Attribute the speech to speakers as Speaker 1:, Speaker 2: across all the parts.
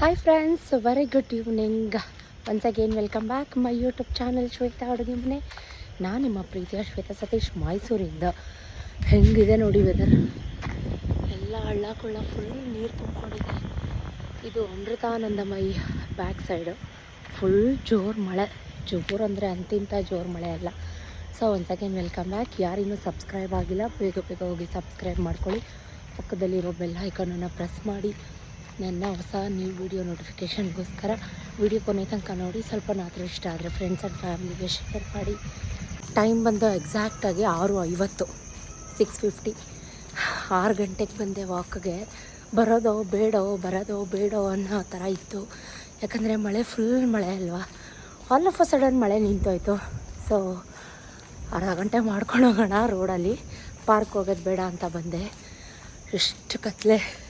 Speaker 1: Hi friends very good evening once again welcome back my YouTube channel Shweta ಅಡುಗೆ ಮನೆ ನಾನು ನಿಮ್ಮ ಪ್ರೀತಿಯ ಶ್ವೇತಾ ಸತೀಶ್ ಮೈಸೂರಿಂದ. ಹೆಂಗಿದೆ ನೋಡಿ ವೆದರ್ ಎಲ್ಲ ಹಳ್ಳ ಕೊಳ್ಳ ಫುಲ್ ನೀರು ತುಂಬಿಕೊಂಡಿದೆ. ಇದು ಅಮೃತಾನಂದಮಯಿ ಬ್ಯಾಕ್ ಸೈಡು ಫುಲ್ ಜೋರು ಮಳೆ. ಜೋರು ಅಂದರೆ ಅಂತಿಂತ ಜೋರು ಮಳೆ ಅಲ್ಲ. So once again welcome back ಯಾರಿನ್ನೂ subscribe ಆಗಿಲ್ಲ, ಬೇಗ ಬೇಗ ಹೋಗಿ ಸಬ್ಸ್ಕ್ರೈಬ್ ಮಾಡ್ಕೊಳ್ಳಿ. ಪಕ್ಕದಲ್ಲಿರೋ ಬೆಲ್ ಐಕಾನನ್ನು ಪ್ರೆಸ್ ಮಾಡಿ. ನನ್ನ ಹೊಸ ನ್ಯೂ ವಿಡಿಯೋ ನೋಟಿಫಿಕೇಷನ್ಗೋಸ್ಕರ ವಿಡಿಯೋ ಕೊನೆ ತನಕ ನೋಡಿ. ಸ್ವಲ್ಪ ನಾತ್ರ ಇಷ್ಟ ಆದರೆ ಫ್ರೆಂಡ್ಸ್ ಆ್ಯಂಡ್ ಫ್ಯಾಮಿಲಿಗೆ ಶೇರ್ ಮಾಡಿ. ಟೈಮ್ ಬಂದು ಎಕ್ಸಾಕ್ಟಾಗಿ ಆರು ಐವತ್ತು ಸಿಕ್ಸ್ ಫಿಫ್ಟಿ ಆರು ಗಂಟೆಗೆ ಬಂದೆ ವಾಕ್ಗೆ ಬರೋದೋ ಬೇಡೋ ಬರೋದೋ ಬೇಡೋ ಅನ್ನೋ ಥರ ಇತ್ತು. ಯಾಕಂದರೆ ಮಳೆ ಫುಲ್ ಮಳೆ ಅಲ್ವಾ? ಆಲ್ ಆಫ್ ಅ ಸಡನ್ ಮಳೆ ನಿಂತೋಯ್ತು. ಸೊ ಅರ್ಧ ಗಂಟೆ ಮಾಡ್ಕೊಂಡು ಹೋಗೋಣ ರೋಡಲ್ಲಿ ಪಾರ್ಕ್ ಹೋಗೋದು ಬೇಡ ಅಂತ ಬಂದೆ. ಎಷ್ಟು ಕತ್ಲೆ.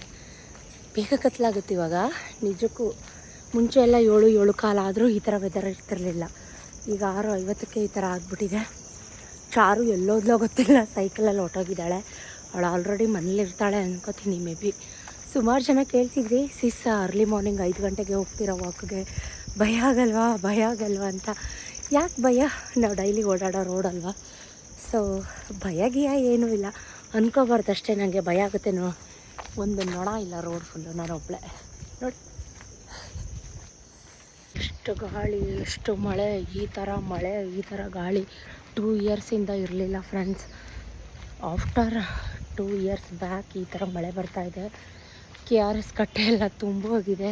Speaker 1: ಬೇಗ ಕತ್ಲಾಗುತ್ತೆ ಇವಾಗ. ನಿಜಕ್ಕೂ ಮುಂಚೆ ಎಲ್ಲ ಏಳು ಏಳು ಕಾಲ ಆದರೂ ಈ ಥರ ವೆದರ್ ಇರ್ತಿರಲಿಲ್ಲ. ಈಗ ಆರು ಐವತ್ತಕ್ಕೆ ಈ ಥರ ಆಗಿಬಿಟ್ಟಿದೆ. ಚಾರು ಎಲ್ಲೋದ್ಲೋ ಗೊತ್ತಿಲ್ಲ ಸೈಕಲಲ್ಲಿ ಹೊಟ್ಟೋಗಿದ್ದಾಳೆ ಅವಳು ಆಲ್ರೆಡಿ ಮನೇಲಿರ್ತಾಳೆ ಅನ್ಕೋತೀನಿ ಮೇ ಬಿ ಸುಮಾರು ಜನ ಕೇಳ್ತಿದ್ವಿ ಸಿಸ್ ಅರ್ಲಿ ಮಾರ್ನಿಂಗ್ ಐದು ಗಂಟೆಗೆ ಹೋಗ್ತೀರಾ ವಾಕ್ಗೆ ಭಯ ಆಗಲ್ವಾ ಭಯ ಆಗಲ್ವಾ? ಅಂತ. ಯಾಕೆ ಭಯ? ನಾವು ಡೈಲಿ ಓಡಾಡೋ ರೋಡ್ ಅಲ್ವಾ? ಸೊ ಭಯ ಗಿಯ ಏನೂ ಇಲ್ಲ. ಅನ್ಕೋಬಾರ್ದು ಅಷ್ಟೇ ನನಗೆ ಭಯ ಆಗುತ್ತೇನೋ? ಒಂದು ನೊಣ ಇಲ್ಲ ರೋಡ್ ಫುಲ್ಲು ನಾನು ಒಬ್ಬಳೆ ನೋಡಿ. ಎಷ್ಟು ಗಾಳಿ, ಎಷ್ಟು ಮಳೆ, ಈ ಥರ ಮಳೆ, ಈ ಥರ ಗಾಳಿ. ಟೂ ಇಯರ್ಸಿಂದ ಇರಲಿಲ್ಲ friends after two years back ಈ ಥರ ಮಳೆ ಬರ್ತಾ ಇದೆ. ಕೆ ಆರ್ ಎಸ್ ಕಟ್ಟೆ ಎಲ್ಲ ತುಂಬೋಗಿದೆ.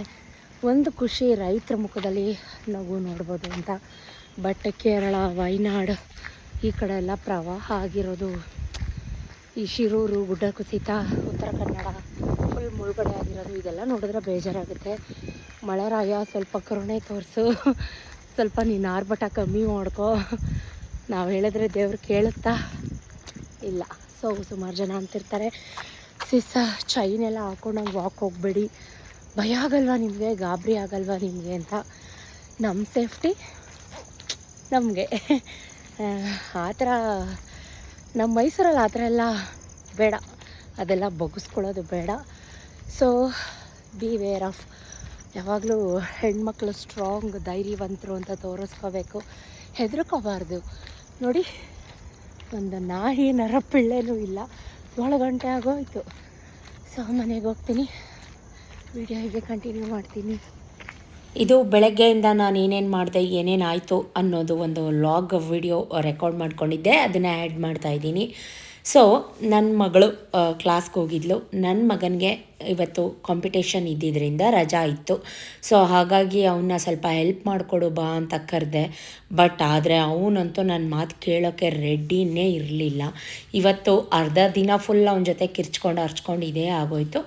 Speaker 1: ಒಂದು ಖುಷಿ ರೈತರ ಮುಖದಲ್ಲಿ ನಾವು ನೋಡ್ಬೋದು ಅಂತ. ಬಟ್ ಕೇರಳ ವಯನಾಡ್ ಈ ಕಡೆ ಎಲ್ಲ ಪ್ರವಾಹ ಆಗಿರೋದು. ಈ ಶಿರೂರು ಗುಡ್ಡ ಕುಸಿತ ಉತ್ತರ ಕನ್ನಡ. ಫುಲ್ ಮುಳುಗಡೆ ಆಗಿರೋದು, ಇದೆಲ್ಲ ನೋಡಿದ್ರೆ ಬೇಜಾರಾಗುತ್ತೆ. ಮಳೆ ರಾಯ ಸ್ವಲ್ಪ ಕರುಣೆ ತೋರಿಸು. ಸ್ವಲ್ಪ ನೀನು ಆರ್ಭಟ ಕಮ್ಮಿ ಮಾಡ್ಕೋ. ನಾವು ಹೇಳಿದ್ರೆ ದೇವ್ರು ಕೇಳುತ್ತಾ? ಇಲ್ಲ. ಸೊ ಸುಮಾರು ಜನ ಅಂತಿರ್ತಾರೆ. ಸಿಸ ಚೈನ್ ಎಲ್ಲ ಹಾಕೊಂಡು ನಂಗೆ ವಾಕ್ ಹೋಗಬೇಡಿ. ಭಯ ಆಗಲ್ವಾ ನಿಮಗೆ? ಗಾಬರಿ ಆಗಲ್ವಾ ನಿಮಗೆ ಅಂತ. ನಮ್ಮ ಸೇಫ್ಟಿ ನಮಗೆ. ಆ ಥರ ನಮ್ಮ ಮೈಸೂರಲ್ಲಿ ಆ ಥರ ಎಲ್ಲ ಬೇಡ. ಅದೆಲ್ಲ ಬಗ್ಗಿಸ್ಕೊಳ್ಳೋದು ಬೇಡ. ಸೊ ಬಿ ವೇರ್ ಆಫ್ ಯಾವಾಗಲೂ ಹೆಣ್ಮಕ್ಳು ಸ್ಟ್ರಾಂಗ್ ಧೈರ್ಯವಂತರು ಅಂತ ತೋರಿಸ್ಕೋಬೇಕು. ಹೆದರ್ಕೋಬಾರ್ದು. ನೋಡಿ, ಒಂದು ನಾಯಿ ನರಪಿಳ್ಳೆನೂ ಇಲ್ಲ. ಏಳು ಗಂಟೆ ಆಗೋಯ್ತು. ಸೊ ಮನೆಗೆ ಹೋಗ್ತೀನಿ. ವಿಡಿಯೋ ಹೀಗೆ ಕಂಟಿನ್ಯೂ ಮಾಡ್ತೀನಿ. ಇದು ಬೆಳಗ್ಗೆಯಿಂದ ನಾನು ಏನೇನು ಮಾಡಿದೆ, ಏನೇನು ಆಯಿತು ಅನ್ನೋದು ಒಂದು ಲಾಗ್ ವಿಡಿಯೋ ರೆಕಾರ್ಡ್ ಮಾಡ್ಕೊಂಡಿದ್ದೆ. ಅದನ್ನು ಆ್ಯಡ್ ಮಾಡ್ತಾ ಇದ್ದೀನಿ. ಸೊ ನನ್ನ ಮಗಳು ಕ್ಲಾಸ್ಗೆ ಹೋಗಿದ್ಲು. ನನ್ನ ಮಗನಿಗೆ ಇವತ್ತು ಕಾಂಪಿಟೇಷನ್ ಇದ್ದಿದ್ದರಿಂದ ರಜಾ ಇತ್ತು. ಸೊ ಹಾಗಾಗಿ ಅವನ್ನ ಸ್ವಲ್ಪ ಹೆಲ್ಪ್ ಮಾಡಿಕೊಡು ಬಾ ಅಂತ ಕರೆದೆ. ಬಟ್ ಆದರೆ ಅವನಂತೂ ನನ್ನ ಮಾತು ಕೇಳೋಕ್ಕೆ ರೆಡಿನೇ ಇರಲಿಲ್ಲ. ಇವತ್ತು ಅರ್ಧ ದಿನ ಫುಲ್ ಅವನ ಜೊತೆ ಕಿರ್ಚ್ಕೊಂಡು ಹರ್ಚ್ಕೊಂಡು ಇದೇ ಆಗೋಯ್ತು.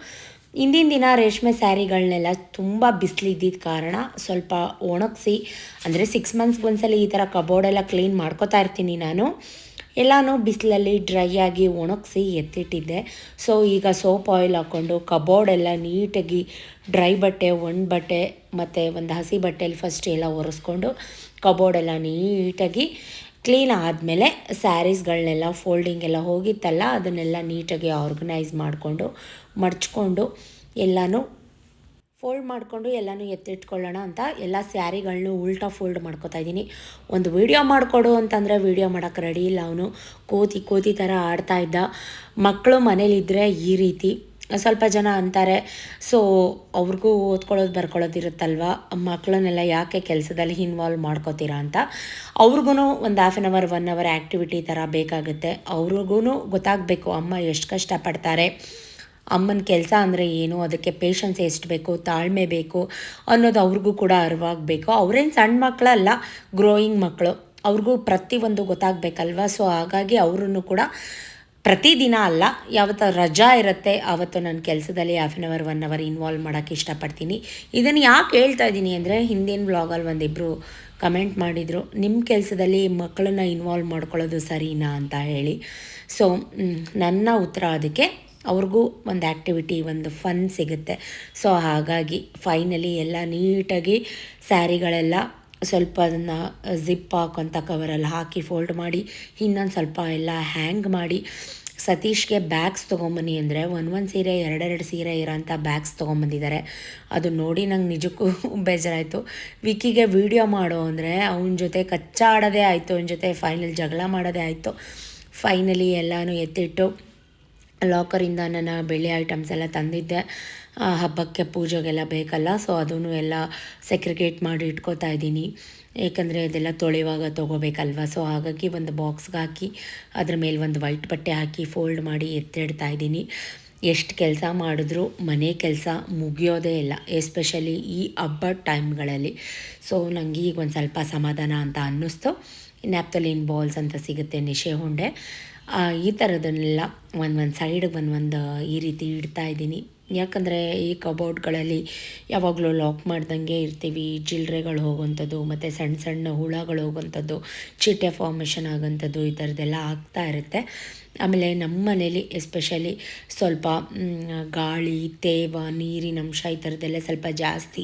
Speaker 1: ಹಿಂದಿನ ದಿನ ರೇಷ್ಮೆ ಸ್ಯಾರಿಗಳನ್ನೆಲ್ಲ ತುಂಬ ಬಿಸಿಲಿದ್ದಿದ್ದ ಕಾರಣ ಸ್ವಲ್ಪ ಒಣಗಿಸಿ, ಅಂದರೆ ಸಿಕ್ಸ್ ಮಂತ್ಸ್ಗೆ ಒಂದ್ಸಲ ಈ ಥರ ಕಬೋರ್ಡೆಲ್ಲ ಕ್ಲೀನ್ ಮಾಡ್ಕೋತಾ ಇರ್ತೀನಿ ನಾನು. ಎಲ್ಲನೂ ಬಿಸಿಲಲ್ಲಿ ಡ್ರೈ ಆಗಿ ಒಣಗಿಸಿ ಎತ್ತಿಟ್ಟಿದ್ದೆ. ಸೊ ಈಗ ಸೋಪ್ ಆಯಿಲ್ ಹಾಕ್ಕೊಂಡು ಕಬೋರ್ಡೆಲ್ಲ ನೀಟಾಗಿ ಡ್ರೈ ಬಟ್ಟೆ, ಒಣ ಬಟ್ಟೆ ಮತ್ತು ಒಂದು ಹಸಿ ಬಟ್ಟೆಯಲ್ಲಿ ಫಸ್ಟ್ ಎಲ್ಲ ಒರೆಸ್ಕೊಂಡು ಕಬೋರ್ಡೆಲ್ಲ ನೀಟಾಗಿ ಕ್ಲೀನ್ ಆದಮೇಲೆ ಸ್ಯಾರೀಸ್ಗಳನ್ನೆಲ್ಲ, ಫೋಲ್ಡಿಂಗ್ ಎಲ್ಲ ಹೋಗಿತ್ತಲ್ಲ, ಅದನ್ನೆಲ್ಲ ನೀಟಾಗಿ ಆರ್ಗನೈಸ್ ಮಾಡಿಕೊಂಡು ಮಡ್ಚ್ಕೊಂಡು ಎಲ್ಲನೂ ಫೋಲ್ಡ್ ಮಾಡಿಕೊಂಡು ಎಲ್ಲನೂ ಎತ್ತಿಟ್ಕೊಳ್ಳೋಣ ಅಂತ ಎಲ್ಲ ಸ್ಯಾರಿಗಳನ್ನೂ ಉಲ್ಟಾ ಫೋಲ್ಡ್ ಮಾಡ್ಕೋತಾ ಇದ್ದೀನಿ. ಒಂದು ವೀಡಿಯೋ ಮಾಡಿಕೊಡು ಅಂತಂದರೆ ವೀಡಿಯೋ ಮಾಡೋಕ್ಕೆ ರೆಡಿ ಇಲ್ಲ ಅವನು. ಕೋತಿ ಕೋತಿ ಥರ ಆಡ್ತಾ ಇದ್ದ. ಮಕ್ಕಳು ಮನೇಲಿದ್ದರೆ ಈ ರೀತಿ. ಸ್ವಲ್ಪ ಜನ ಅಂತಾರೆ, ಸೊ, ಅವ್ರಿಗೂ ಓದ್ಕೊಳ್ಳೋದು ಬರ್ಕೊಳ್ಳೋದು ಇರುತ್ತಲ್ವ? ಮಕ್ಕಳನ್ನೆಲ್ಲ ಯಾಕೆ ಕೆಲಸದಲ್ಲಿ ಇನ್ವಾಲ್ವ್ ಮಾಡ್ಕೋತೀರಾ ಅಂತ? ಅವ್ರಿಗೂ ಒಂದು half an hour one hour activity ಥರ ಬೇಕಾಗುತ್ತೆ. ಅವ್ರಿಗೂ ಗೊತ್ತಾಗಬೇಕು, ಅಮ್ಮ, ಎಷ್ಟು ಕಷ್ಟಪಡ್ತಾರೆ? ಅಮ್ಮನ ಕೆಲಸ ಅಂದರೆ ಏನು, ಅದಕ್ಕೆ ಪೇಷನ್ಸ್ ಎಷ್ಟು ಬೇಕು, ತಾಳ್ಮೆ ಬೇಕು ಅನ್ನೋದು ಅವ್ರಿಗೂ ಕೂಡ ಅರಿವಾಗಬೇಕು. ಅವ್ರೇನು ಸಣ್ಣ ಮಕ್ಕಳಲ್ಲ ಗ್ರೋಯಿಂಗ್ ಮಕ್ಕಳು. ಅವ್ರಿಗೂ ಪ್ರತಿಯೊಂದು ಗೊತ್ತಾಗಬೇಕಲ್ವ? ಸೊ ಹಾಗಾಗಿ ಅವರನ್ನು ಕೂಡ ಪ್ರತಿದಿನ ಅಲ್ಲ, ಯಾವತ್ತ ರಜಾ ಇರುತ್ತೆ ಆವತ್ತು ನನ್ನ ಕೆಲಸದಲ್ಲಿ half an hour one hour involve ಮಾಡೋಕ್ಕೆ ಇಷ್ಟಪಡ್ತೀನಿ. ಇದನ್ನು ಯಾಕೆ ಹೇಳ್ತಾ ಇದ್ದೀನಿ ಅಂದರೆ, ಹಿಂದಿನ ಬ್ಲಾಗಲ್ಲಿ ಒಂದಿಬ್ಬರು ಕಮೆಂಟ್ ಮಾಡಿದರು ನಿಮ್ಮ ಕೆಲಸದಲ್ಲಿ ಮಕ್ಕಳನ್ನ ಇನ್ವಾಲ್ವ್ ಮಾಡ್ಕೊಳ್ಳೋದು ಸರಿನಾ? ಅಂತ ಹೇಳಿ. ಸೊ ನನ್ನ ಉತ್ತರ ಅದಕ್ಕೆ ಅವ್ರಿಗೂ ಒಂದು ಆ್ಯಕ್ಟಿವಿಟಿ ಒಂದು ಫನ್ ಸಿಗುತ್ತೆ. ಸೊ ಹಾಗಾಗಿ ಫೈನಲಿ ಎಲ್ಲ ನೀಟಾಗಿ ಸ್ಯಾರಿಗಳೆಲ್ಲ ಸ್ವಲ್ಪ ಅದನ್ನು ಜಿಪ್ ಹಾಕೋಂಥ ಕವರಲ್ಲಿ ಹಾಕಿ ಫೋಲ್ಡ್ ಮಾಡಿ, ಇನ್ನೊಂದು ಸ್ವಲ್ಪ ಎಲ್ಲ ಹ್ಯಾಂಗ್ ಮಾಡಿ, ಸತೀಶ್ಗೆ ಬ್ಯಾಗ್ಸ್ ತೊಗೊಂಬನ್ನಿ ಅಂದರೆ ಒಂದು ಒಂದು ಸೀರೆ ಎರಡೆರಡು ಸೀರೆ ಇರೋಂಥ ಬ್ಯಾಗ್ಸ್ ತೊಗೊಂಬಂದಿದ್ದಾರೆ. ಅದು ನೋಡಿ ನಂಗೆ ನಿಜಕ್ಕೂ ಬೇಜಾರಾಯಿತು. ವಿಕಿಗೆ ವೀಡಿಯೋ ಮಾಡೋ ಅಂದರೆ ಅವನ ಜೊತೆ ಕಚ್ಚಾಡೋದೇ ಆಯಿತು, ಅವನ ಜೊತೆ ಫೈನಲ್ ಜಗಳ ಮಾಡೋದೇ ಆಯಿತು. ಫೈನಲಿ ಎಲ್ಲನೂ ಎತ್ತಿಟ್ಟು ಲಾಕರಿಂದ ನನ್ನ ಬೆಳ್ಳಿ ಐಟಮ್ಸ್ ಎಲ್ಲ ತಂದಿದ್ದೆ. ಹಬ್ಬಕ್ಕೆ ಪೂಜೆಗೆಲ್ಲ ಬೇಕಲ್ಲ ಸೊ ಅದನ್ನು ಎಲ್ಲ ಸೆಕ್ರಿಗೇಟ್ ಮಾಡಿ ಇಟ್ಕೋತಾ ಇದ್ದೀನಿ. ಏಕೆಂದರೆ ಅದೆಲ್ಲ ತೊಳೆಯುವಾಗ ತೊಗೋಬೇಕಲ್ವ ಸೊ ಹಾಗಾಗಿ ಒಂದು ಬಾಕ್ಸ್ಗೆ ಹಾಕಿ, ಅದ್ರ ಮೇಲೆ ಒಂದು ವೈಟ್ ಬಟ್ಟೆ ಹಾಕಿ ಫೋಲ್ಡ್ ಮಾಡಿ ಎತ್ತಿಡ್ತಾ ಇದ್ದೀನಿ. ಎಷ್ಟು ಕೆಲಸ ಮಾಡಿದ್ರೂ ಮನೆ ಕೆಲಸ ಮುಗಿಯೋದೇ ಇಲ್ಲ ಎಸ್ಪೆಷಲಿ ಈ ಹಬ್ಬದ ಟೈಮ್ಗಳಲ್ಲಿ ಸೊ ನನಗೆ ಈಗ ಒಂದು ಸ್ವಲ್ಪ ಸಮಾಧಾನ ಅಂತ ಅನ್ನಿಸ್ತು. ನ್ಯಾಪ್ತಲಿನ್ ಬಾಲ್ಸ್ ಅಂತ ಸಿಗುತ್ತೆ ನಿಶೆ ಹುಂಡೆ. ಈ ಥರದನ್ನೆಲ್ಲ ಒಂದು ಒಂದು ಸೈಡಿಗೆ ಒಂದು ಒಂದು, ಈ ರೀತಿ ಇಡ್ತಾ ಇದ್ದೀನಿ. ಯಾಕಂದರೆ ಈ ಕಬೋರ್ಡ್ಗಳಲ್ಲಿ ಯಾವಾಗಲೂ ಲಾಕ್ ಮಾಡ್ದಂಗೆ ಇರ್ತೀವಿ. ಚಿಲ್ಡ್ರೆಗಳು ಹೋಗುವಂಥದ್ದು, ಮತ್ತು ಸಣ್ಣ ಸಣ್ಣ ಹುಳಗಳು ಹೋಗುವಂಥದ್ದು ಚಿಟ್ಟೆ ಫಾರ್ಮೇಷನ್ ಆಗೋಂಥದ್ದು ಈ ಥರದ್ದೆಲ್ಲ ಆಗ್ತಾ ಇರುತ್ತೆ. ಆಮೇಲೆ ನಮ್ಮ ಮನೇಲಿ ಎಸ್ಪೆಷಲಿ ಸ್ವಲ್ಪ ಗಾಳಿ, ತೇವ, ನೀರಿನ ಅಂಶ ಈ ಥರದ್ದೆಲ್ಲ ಸ್ವಲ್ಪ ಜಾಸ್ತಿ.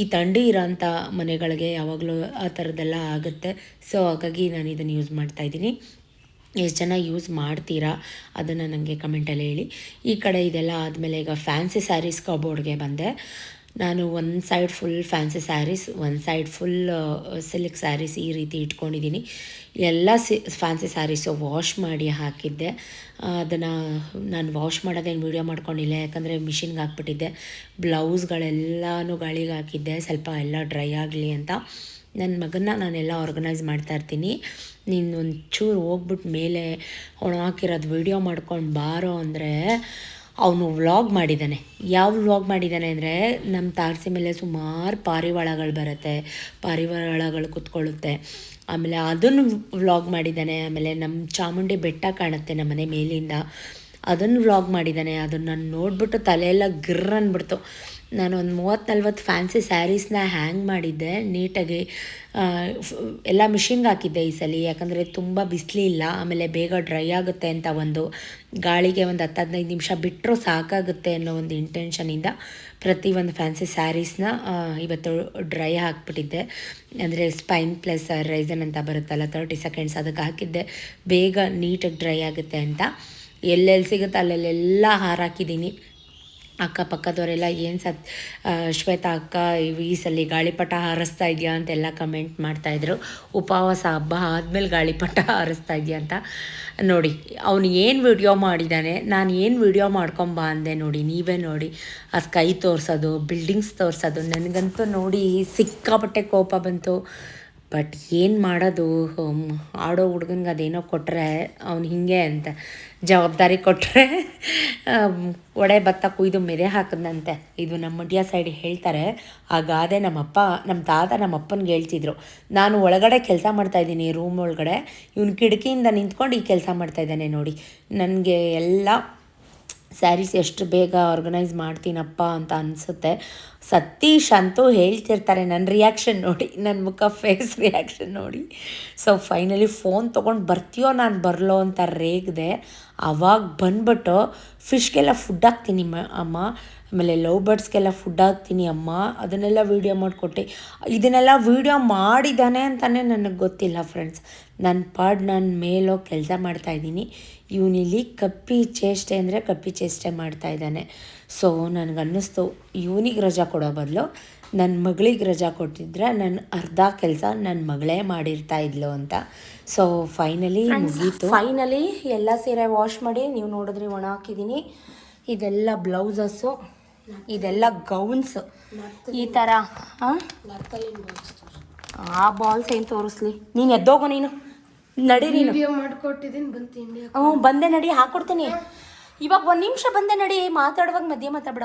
Speaker 1: ಈ ಥಂಡಿ ಇರೋಂಥ ಮನೆಗಳಿಗೆ ಯಾವಾಗಲೂ ಆ ಥರದ್ದೆಲ್ಲ ಆಗುತ್ತೆ. ಸೊ ಹಾಗಾಗಿ ನಾನು ಇದನ್ನು ಯೂಸ್ ಮಾಡ್ತಾಯಿದ್ದೀನಿ ಎಷ್ಟು ಜನ ಯೂಸ್ ಮಾಡ್ತೀರಾ ಅದನ್ನು ನನಗೆ ಕಮೆಂಟಲ್ಲಿ ಹೇಳಿ. ಈ ಕಡೆ ಇದೆಲ್ಲ ಆದಮೇಲೆ ಈಗ ಫ್ಯಾನ್ಸಿ ಸ್ಯಾರೀಸ್ ಕಬೋರ್ಡ್ಗೆ ಬಂದೆ. ನಾನು ಒಂದು ಸೈಡ್ ಫುಲ್ ಫ್ಯಾನ್ಸಿ ಸ್ಯಾರೀಸ್ ಒಂದು ಸೈಡ್ ಫುಲ್ ಸಿಲ್ಕ್ ಸ್ಯಾರೀಸ್ ಈ ರೀತಿ ಇಟ್ಕೊಂಡಿದ್ದೀನಿ. ಎಲ್ಲ ಸಿ ಫ್ಯಾನ್ಸಿ ಸ್ಯಾರೀಸು ವಾಶ್ ಮಾಡಿ ಹಾಕಿದ್ದೆ. ಅದನ್ನು ನಾನು ವಾಶ್ ಮಾಡೋದೇನು ವೀಡಿಯೋ ಮಾಡ್ಕೊಂಡಿಲ್ಲ, ಯಾಕಂದರೆ ಮಿಷಿನ್ಗೆ ಹಾಕ್ಬಿಟ್ಟಿದ್ದೆ. ಬ್ಲೌಸ್ಗಳೆಲ್ಲನೂ ಗಾಳಿಗೆ ಹಾಕಿದ್ದೆ, ಸ್ವಲ್ಪ ಎಲ್ಲ ಡ್ರೈ ಆಗಲಿ ಅಂತ. ನನ್ನ ಮಗನ್ನ ನಾನೆಲ್ಲ ಆರ್ಗನೈಸ್ ಮಾಡ್ತಾ ಇರ್ತೀನಿ. ನೀನು ಒಂಚೂರು ಹೋಗ್ಬಿಟ್ಟು ಮೇಲೆ ಒಣ ಹಾಕಿರೋದು ವೀಡಿಯೋ ಮಾಡ್ಕೊಂಡು ಬಾರೋ ಅಂದರೆ ಅವನು ವ್ಲಾಗ್ ಮಾಡಿದ್ದಾನೆ ಯಾವ ವ್ಲಾಗ್ ಮಾಡಿದ್ದಾನೆ ಅಂದರೆ ನಮ್ಮ ತಾರಸಿ ಮೇಲೆ ಸುಮಾರು ಪಾರಿವಾಳಗಳು ಬರುತ್ತೆ, ಪಾರಿವಾಳಗಳು ಕುತ್ಕೊಳ್ಳುತ್ತೆ. ಆಮೇಲೆ ಅದನ್ನು ವ್ಲಾಗ್ ಮಾಡಿದ್ದಾನೆ, ಆಮೇಲೆ ನಮ್ಮ ಚಾಮುಂಡಿ ಬೆಟ್ಟ ಕಾಣುತ್ತೆ ನಮ್ಮ ಮನೆ ಮೇಲಿಂದ. ಅದನ್ನು ವ್ಲಾಗ್ ಮಾಡಿದ್ದಾನೆ, ಅದನ್ನು ನಾನು ನೋಡಿಬಿಟ್ಟು ತಲೆಯೆಲ್ಲ ಗಿರ್ರ್ ಅಂದ್ಬಿಡ್ತು. ನಾನು ಒಂದು ಮೂವತ್ತು ನಲ್ವತ್ತು ಫ್ಯಾನ್ಸಿ ಸ್ಯಾರೀಸ್ನ ಹ್ಯಾಂಗ್ ಮಾಡಿದ್ದೆ, ನೀಟಾಗಿ ಎಲ್ಲ ಮಿಷಿನ್ಗೆ ಹಾಕಿದ್ದೆ ಈ ಸಲ. ಯಾಕಂದರೆ ತುಂಬ ಬಿಸಿಲಿಲ್ಲ ಆಮೇಲೆ ಬೇಗ ಡ್ರೈ ಆಗುತ್ತೆ ಅಂತ ಒಂದು ಗಾಳಿಗೆ ಒಂದು ಹತ್ತು ಹದಿನೈದು ನಿಮಿಷ ಬಿಟ್ಟರೂ ಸಾಕಾಗುತ್ತೆ ಅನ್ನೋ ಒಂದು ಇಂಟೆನ್ಷನಿಂದ ಪ್ರತಿ ಒಂದು ಫ್ಯಾನ್ಸಿ ಸ್ಯಾರೀಸ್ನ ಇವತ್ತು ಡ್ರೈ ಹಾಕ್ಬಿಟ್ಟಿದ್ದೆ. ಅಂದರೆ ಸ್ಪೈನ್ ಪ್ಲಸ್ ರೈಸನ್ ಅಂತ ಬರುತ್ತಲ್ಲ ತರ್ಟಿ ಸೆಕೆಂಡ್ಸ್ ಅದಕ್ಕೆ ಹಾಕಿದ್ದೆ. ಬೇಗ ನೀಟಾಗಿ ಡ್ರೈ ಆಗುತ್ತೆ ಅಂತ. ಎಲ್ಲೆಲ್ಲಿ ಸಿಗುತ್ತೆ ಅಲ್ಲೆಲ್ಲೆಲ್ಲ ಹಾರಾಕಿದ್ದೀನಿ. ಅಕ್ಕಪಕ್ಕದವರೆಲ್ಲ ಏನು ಸತ್ ಶ್ವೇತಾ ಅಕ್ಕ, ಈ ಸಲ ಗಾಳಿಪಟ ಹಾರಿಸ್ತಾ ಇದೆಯಾ ಅಂತೆಲ್ಲ ಕಮೆಂಟ್ ಮಾಡ್ತಾಯಿದ್ರು ಉಪವಾಸ ಹಬ್ಬ ಆದಮೇಲೆ ಗಾಳಿಪಟ ಹಾರಿಸ್ತಾ ಇದೆಯಾ ಅಂತ ನೋಡಿ, ಅವನು ಏನು ವಿಡಿಯೋ ಮಾಡಿದ್ದಾನೆ ನಾನು ಏನು ವಿಡಿಯೋ ಮಾಡ್ಕೊಂಬ ಅಂದೆ ನೋಡಿ, ನೀವೇ ನೋಡಿ. ಆ ಸ್ಕೈ ತೋರಿಸೋದು ಬಿಲ್ಡಿಂಗ್ಸ್ ತೋರಿಸೋದು, ನನಗಂತೂ ನೋಡಿ ಸಿಕ್ಕಾಪಟ್ಟೆ ಕೋಪ ಬಂತು. ಬಟ್ ಏನು ಮಾಡೋದು? ಆಡೋ ಹುಡ್ಗನ್ಗೆ ಅದೇನೋ ಕೊಟ್ಟರೆ ಅವ್ನು ಹಿಂಗೆ ಅಂತ. ಜವಾಬ್ದಾರಿ ಕೊಟ್ಟರೆ ಒಡೆ ಭತ್ತ ಕುಯ್ದು ಮೆದೆ ಹಾಕಿದಂತೆ ಇದು ನಮ್ಮ ಮಂಡ್ಯ ಸೈಡ್ ಹೇಳ್ತಾರೆ. ಆ ಗಾದೆ ನಮ್ಮಪ್ಪ ನಮ್ಮ ತಾತ ನಮ್ಮ ಅಪ್ಪನಿಗೆ ಹೇಳ್ತಿದ್ರು. ನಾನು ಒಳಗಡೆ ಕೆಲಸ ಮಾಡ್ತಾಯಿದ್ದೀನಿ ರೂಮ್ ಒಳಗಡೆ. ಇವನು ಕಿಟಕಿಯಿಂದ ನಿಂತ್ಕೊಂಡು ಈ ಕೆಲಸ ಮಾಡ್ತಾಯಿದ್ದಾನೆ ನೋಡಿ. ನನಗೆ ಎಲ್ಲ ಸ್ಯಾರೀಸ್ ಎಷ್ಟು ಬೇಗ ಆರ್ಗನೈಸ್ ಮಾಡ್ತೀನಪ್ಪ ಅಂತ ಅನಿಸುತ್ತೆ. ಸತೀಶ್ ಅಂತೂ ಹೇಳ್ತಿರ್ತಾರೆ ನನ್ನ ರಿಯಾಕ್ಷನ್ ನೋಡಿ ನನ್ನ ಮುಖ ಫೇಸ್ ರಿಯಾಕ್ಷನ್ ನೋಡಿ. ಸೊ ಫೈನಲಿ ಫೋನ್ ತೊಗೊಂಡು ಬರ್ತೀಯೋ ನಾನು ಬರಲೋ ಅಂತ ರೇಗಿದೆ. ಆವಾಗ ಬಂದ್ಬಿಟ್ಟು ಫಿಶ್ಗೆಲ್ಲ ಫುಡ್ ಹಾಕ್ತೀನಿ ಮ ಅಮ್ಮ. ಆಮೇಲೆ ಲವ್ ಬರ್ಡ್ಸ್ಗೆಲ್ಲ ಫುಡ್ ಹಾಕ್ತೀನಿ ಅಮ್ಮ. ಅದನ್ನೆಲ್ಲ ವೀಡಿಯೋ ಮಾಡಿಕೊಟ್ಟೆ. ಇದನ್ನೆಲ್ಲ ವೀಡಿಯೋ ಮಾಡಿದ್ದಾನೆ ಅಂತಲೇ ನನಗೆ ಗೊತ್ತಿಲ್ಲ ಫ್ರೆಂಡ್ಸ್ ನನ್ನ ಪಾಡ್ ನಾನು ಮೇಲೋ ಕೆಲಸ ಮಾಡ್ತಾಯಿದ್ದೀನಿ ಇವನಿಲ್ಲಿ ಕಪ್ಪಿ ಚೇಷ್ಟೆ ಅಂದರೆ ಕಪ್ಪಿ ಚೇಷ್ಟೆ ಮಾಡ್ತಾ ಇದ್ದಾನೆ. ಸೊ ನನಗನ್ನಿಸ್ತು ಇವನಿಗೆ ರಜಾ ಕೊಡೋ ಬದಲು ನನ್ನ ಮಗಳಿಗೆ ರಜಾ ಕೊಟ್ಟಿದ್ರೆ ನನ್ನ ಅರ್ಧ ಕೆಲಸ ನನ್ನ ಮಗಳೇ ಮಾಡಿರ್ತಾ ಇದ್ಲು ಅಂತ. ಸೊ ಫೈನಲಿ ಮುಗೀತು. ಫೈನಲಿ ಎಲ್ಲ ಸೀರೆ ವಾಶ್ ಮಾಡಿ ನೀವು ನೋಡಿದ್ರಿ ಒಣ ಹಾಕಿದ್ದೀನಿ ಇದೆಲ್ಲ ಬ್ಲೌಸಸ್ಸು ಇದೆಲ್ಲ ಗೌನ್ಸ್ ಈ ಥರ ಹಾಂ ಆ ಬಾಲ್ಸ್ ಏನು ತೋರಿಸ್ಲಿ? ನೀನು ಎದ್ದೋಗು ನೀನು. ನಡಿ ನೀನು.
Speaker 2: ವಿಡಿಯೋ ಮಾಡ್ಕೊಟ್ಟಿದ್ದೀನಿ ಬಂತು ಇಂಡಿಯಾ
Speaker 1: ಹ್ಞೂ ಬಂದೆ ನಡಿ ಹಾಕ್ಕೊಡ್ತೀನಿ ಇವಾಗ ಒಂದು ನಿಮಿಷ ಬಂದೆ ನಡಿ ಮಾತಾಡುವಾಗ ಮಧ್ಯೆ ಮಾತಾಡ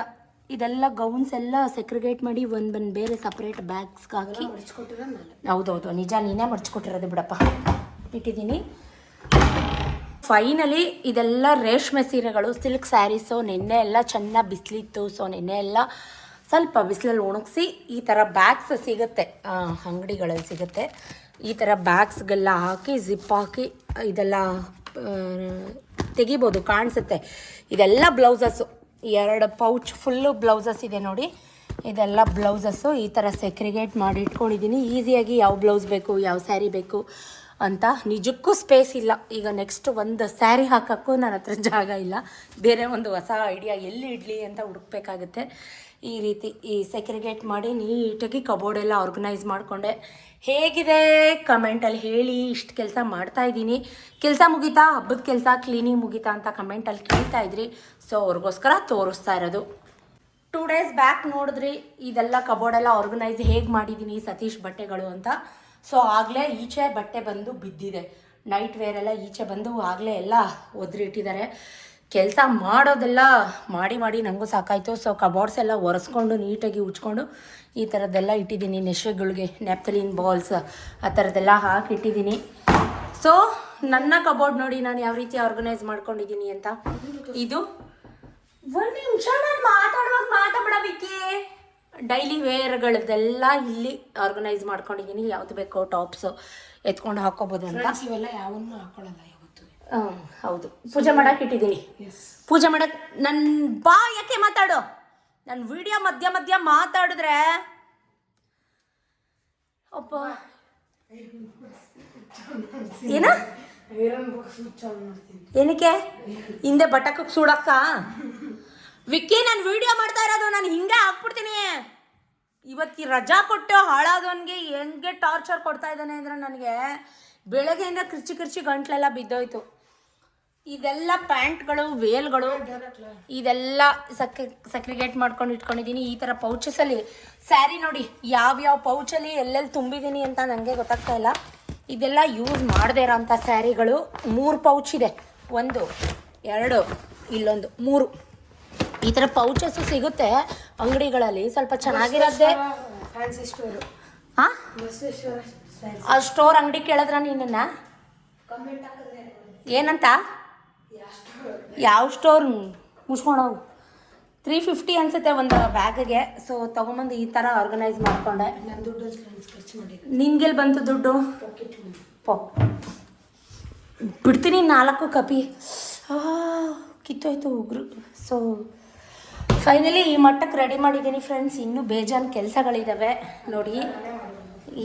Speaker 1: ಇದೆಲ್ಲ ಗೌನ್ಸ್ ಎಲ್ಲ ಸೆಕ್ರಿಗೇಟ್ ಮಾಡಿ ಒಂದು ಬಂದು ಬೇರೆ ಸಪ್ರೇಟ್ ಬ್ಯಾಗ್ಸ್ಗೆ ಹಾಕಿ. ಹೌದೌದು ನಿಜ ನೀನೇ ಮಡ್ಚಿಕೊಟ್ಟಿರೋದು ಬಿಡಪ್ಪ. ಇಟ್ಟಿದ್ದೀನಿ. ಫೈನಲಿ ಇದೆಲ್ಲ ರೇಷ್ಮೆ ಸೀರೆಗಳು ಸಿಲ್ಕ್ ಸ್ಯಾರೀಸು ನಿನ್ನೆ ಎಲ್ಲ ಚೆನ್ನಾಗಿ ಬಿಸಿಲಿತ್ತು ಸೊ ನಿನ್ನೆ ಎಲ್ಲ ಸ್ವಲ್ಪ ಬಿಸಿಲಲ್ಲಿ ಒಣಗಿಸಿ ಈ ಥರ ಬ್ಯಾಗ್ಸ್ ಸಿಗುತ್ತೆ. ಅಂಗಡಿಗಳಲ್ಲಿ ಸಿಗುತ್ತೆ. ಈ ಥರ ಬ್ಯಾಗ್ಸ್ಗೆಲ್ಲ ಹಾಕಿ ಜಿಪ್ ಹಾಕಿ, ಇದೆಲ್ಲ ತೆಗಿಬೋದು, ಕಾಣಿಸುತ್ತೆ. ಇದೆಲ್ಲ ಬ್ಲೌಸಸ್ಸು. ಎರಡು ಪೌಚ್ ಫುಲ್ಲು ಬ್ಲೌಸಸ್ ಇದೆ ನೋಡಿ. ಇದೆಲ್ಲ ಬ್ಲೌಸಸ್ಸು. ಈ ಥರ ಸೆಕ್ರಿಗೇಟ್ ಮಾಡಿ ಇಟ್ಕೊಂಡಿದ್ದೀನಿ. ಈಸಿಯಾಗಿ ಯಾವ ಬ್ಲೌಸ್ ಬೇಕು, ಯಾವ ಸ್ಯಾರಿ ಬೇಕು
Speaker 3: ಅಂತ ನಿಜಕ್ಕೂ ಸ್ಪೇಸ್ ಇಲ್ಲ. ಈಗ ನೆಕ್ಸ್ಟ್ ಒಂದು ಸ್ಯಾರಿ ಹಾಕೋಕ್ಕೂ ನನ್ನ ಹತ್ರ ಜಾಗ ಇಲ್ಲ. ಬೇರೆ ಒಂದು ಹೊಸ ಐಡಿಯಾ ಎಲ್ಲಿ ಇಡಲಿ ಅಂತ ಹುಡುಕ್ಬೇಕಾಗುತ್ತೆ. ಈ ರೀತಿ ಈ ಸೆಕ್ರಿಗೇಟ್ ಮಾಡಿ ನೀಟಾಗಿ ಕಬೋರ್ಡೆಲ್ಲ ಆರ್ಗನೈಸ್ ಮಾಡಿಕೊಂಡೆ. ಹೇಗಿದೆ? ಕಮೆಂಟಲ್ಲಿ ಹೇಳಿ, ಇಷ್ಟು ಕೆಲಸ ಮಾಡ್ತಾ ಇದ್ದೀನಿ. ಕೆಲಸ ಮುಗಿತಾ? ಹಬ್ಬದ ಕೆಲಸ ಕ್ಲೀನಿಂಗ್ ಮುಗಿತಾ ಅಂತ ಕಮೆಂಟಲ್ಲಿ ಕೇಳ್ತಾ ಇದ್ರಿ. ಸೊ ಅವ್ರಿಗೋಸ್ಕರ ತೋರಿಸ್ತಾ ಇರೋದು. ಟೂ ಡೇಸ್ ಬ್ಯಾಕ್ ನೋಡಿದ್ರಿ, ಇದೆಲ್ಲ ಕಬೋರ್ಡೆಲ್ಲ ಆರ್ಗನೈಸ್ ಹೇಗೆ ಮಾಡಿದ್ದೀನಿ ಸತೀಶ್ ಬಟ್ಟೆಗಳು ಅಂತ. ಸೊ ಆಗಲೇ ಈಚೆ ಬಟ್ಟೆ ಬಂದು ಬಿದ್ದಿದೆ. ನೈಟ್ ವೇರ್ ಎಲ್ಲ ಈಚೆ ಬಂದು ಆಗಲೇ ಎಲ್ಲ ಒದ್ರಿಟ್ಟಿದ್ದಾರೆ. ಕೆಲಸ ಮಾಡೋದೆಲ್ಲ ಮಾಡಿ ಮಾಡಿ ನನಗೂ ಸಾಕಾಯಿತು. ಸೊ ಕಬೋರ್ಡ್ಸ್ ಎಲ್ಲ ಒರೆಸ್ಕೊಂಡು, ನೀಟಾಗಿ ಉಚ್ಕೊಂಡು ಈ ಥರದ್ದೆಲ್ಲ ಇಟ್ಟಿದ್ದೀನಿ. ನೆಶೆಗಳಿಗೆ ನ್ಯಾಪ್ತಲಿನ್ ಬಾಲ್ಸ್ ಆ ಥರದ್ದೆಲ್ಲ ಹಾಕಿಟ್ಟಿದ್ದೀನಿ. ಸೊ ನನ್ನ ಕಬೋರ್ಡ್ ನೋಡಿ ನಾನು ಯಾವ ರೀತಿ ಆರ್ಗನೈಸ್ ಮಾಡ್ಕೊಂಡಿದ್ದೀನಿ ಅಂತ. ಇದು ಒಂದು ನಿಮಿಷ ನಾನು ಮಾತಾಡುವಾಗ ಮಾತಾಡ ಡೈಲಿ ವೇರ್ಗಳದ್ದೆಲ್ಲ ಇಲ್ಲಿ ಆರ್ಗನೈಸ್ ಮಾಡ್ಕೊಂಡಿದ್ದೀನಿ. ಯಾವ್ದು ಬೇಕೋ ಟಾಪ್ಸ್ ಎತ್ಕೊಂಡು ಹಾಕೋಬಹುದು ಅಂತ.
Speaker 2: ಇವೆಲ್ಲ ಯಾವನ್ನೂ ಹಾಕೊಳ್ಳಲ್ಲ.
Speaker 3: ಹೌದು. ಪೂಜೆ ಮಾಡಕ್ಕೆ ಇಟ್ಟಿದ್ದೀನಿ. ಪೂಜೆ ಮಾಡಕ್ ನನ್ನ ಬಾ ಯಾಕೆ ಮಾತಾಡು? ನನ್ನ ವಿಡಿಯೋ ಮಧ್ಯ ಮಧ್ಯ ಮಾತಾಡಿದ್ರೆ. ಅಪ್ಪ. ಏನ? ಏನಕ್ಕೆ? ಹಿಂದೆ ಬಟಕಕ್ಕೆ ಸುಡಕ್ಕ? ವಿಕ್ಕಿ ನಾನು ವಿಡಿಯೋ ಮಾಡ್ತಾ ಇರೋದು ನಾನು ಹಿಂಗೆ ಹಾಕ್ಬಿಡ್ತೀನಿ. ಇವತ್ತಿ ರಜಾ ಕೊಟ್ಟು ಹಾಳಾದವನಿಗೆ ಹೆಂಗೆ ಟಾರ್ಚರ್ ಕೊಡ್ತಾ ಇದ್ದಾನೆ ಅಂದರೆ ನನಗೆ. ಬೆಳಗ್ಗೆಯಿಂದ ಕಿರ್ಚಿ ಕಿರ್ಚಿ ಗಂಟ್ಲೆಲ್ಲ ಬಿದ್ದೋಯ್ತು. ಇದೆಲ್ಲ ಪ್ಯಾಂಟ್ಗಳು ವೇಲ್ಗಳು ಇದೆಲ್ಲ ಸಕ್ ಸಕ್ರಿಗೇಟ್ ಮಾಡ್ಕೊಂಡು ಇಟ್ಕೊಂಡಿದ್ದೀನಿ. ಈ ಥರ ಪೌಚಸಲ್ಲಿ ಸ್ಯಾರಿ ನೋಡಿ ಯಾವ್ಯಾವ ಪೌಚಲ್ಲಿ ಎಲ್ಲೆಲ್ಲಿ ತುಂಬಿದ್ದೀನಿ ಅಂತ ನನಗೆ ಗೊತ್ತಾಗ್ತಾ ಇಲ್ಲ. ಇದೆಲ್ಲ ಯೂಸ್ ಮಾಡದೇ ಇರೋಂಥ ಸ್ಯಾರಿಗಳು. ಮೂರು ಪೌಚ್ ಇದೆ. ಒಂದು ಎರಡು ಇಲ್ಲೊಂದು ಮೂರು. ಈ ಥರ ಪೌಚಸ್ಸು ಸಿಗುತ್ತೆ ಅಂಗಡಿಗಳಲ್ಲಿ. ಸ್ವಲ್ಪ ಚೆನ್ನಾಗಿರೋದೇ ಹಾಂ ಆ? ಸ್ಟೋರ್ ಅಂಗಡಿ ಕೇಳಿದ್ರ ನಿನ್ನ ಏನಂತ?
Speaker 2: ಯಾವ ಸ್ಟೋರ್
Speaker 3: ಮುಚ್ಕೊಂಡವು ತ್ರೀ ಫಿಫ್ಟಿ ಅನ್ಸುತ್ತೆ ಒಂದು ಬ್ಯಾಗ್ಗೆ. ಸೊ ತೊಗೊಂಬಂದು ಈ ಥರ ಆರ್ಗನೈಸ್ ಮಾಡ್ಕೊಂಡೆ.
Speaker 2: ನನ್ನ ದುಡ್ಡು ಖರ್ಚು
Speaker 3: ನಿನ್ಗೆಲ್ಲಿ ಬಂತು ದುಡ್ಡು? ಬಿಡ್ತೀನಿ ನಾಲ್ಕು ಕಪಿ. ಕಿತ್ತೋಯ್ತು ಉಗ್ರು. ಸೊ ಫೈನಲಿ ಈ ಮಟ್ಟಕ್ಕೆ ರೆಡಿ ಮಾಡಿದ್ದೀನಿ ಫ್ರೆಂಡ್ಸ್ ಇನ್ನೂ ಬೇಜಾನ್ ಕೆಲಸಗಳಿದ್ದಾವೆ ನೋಡಿ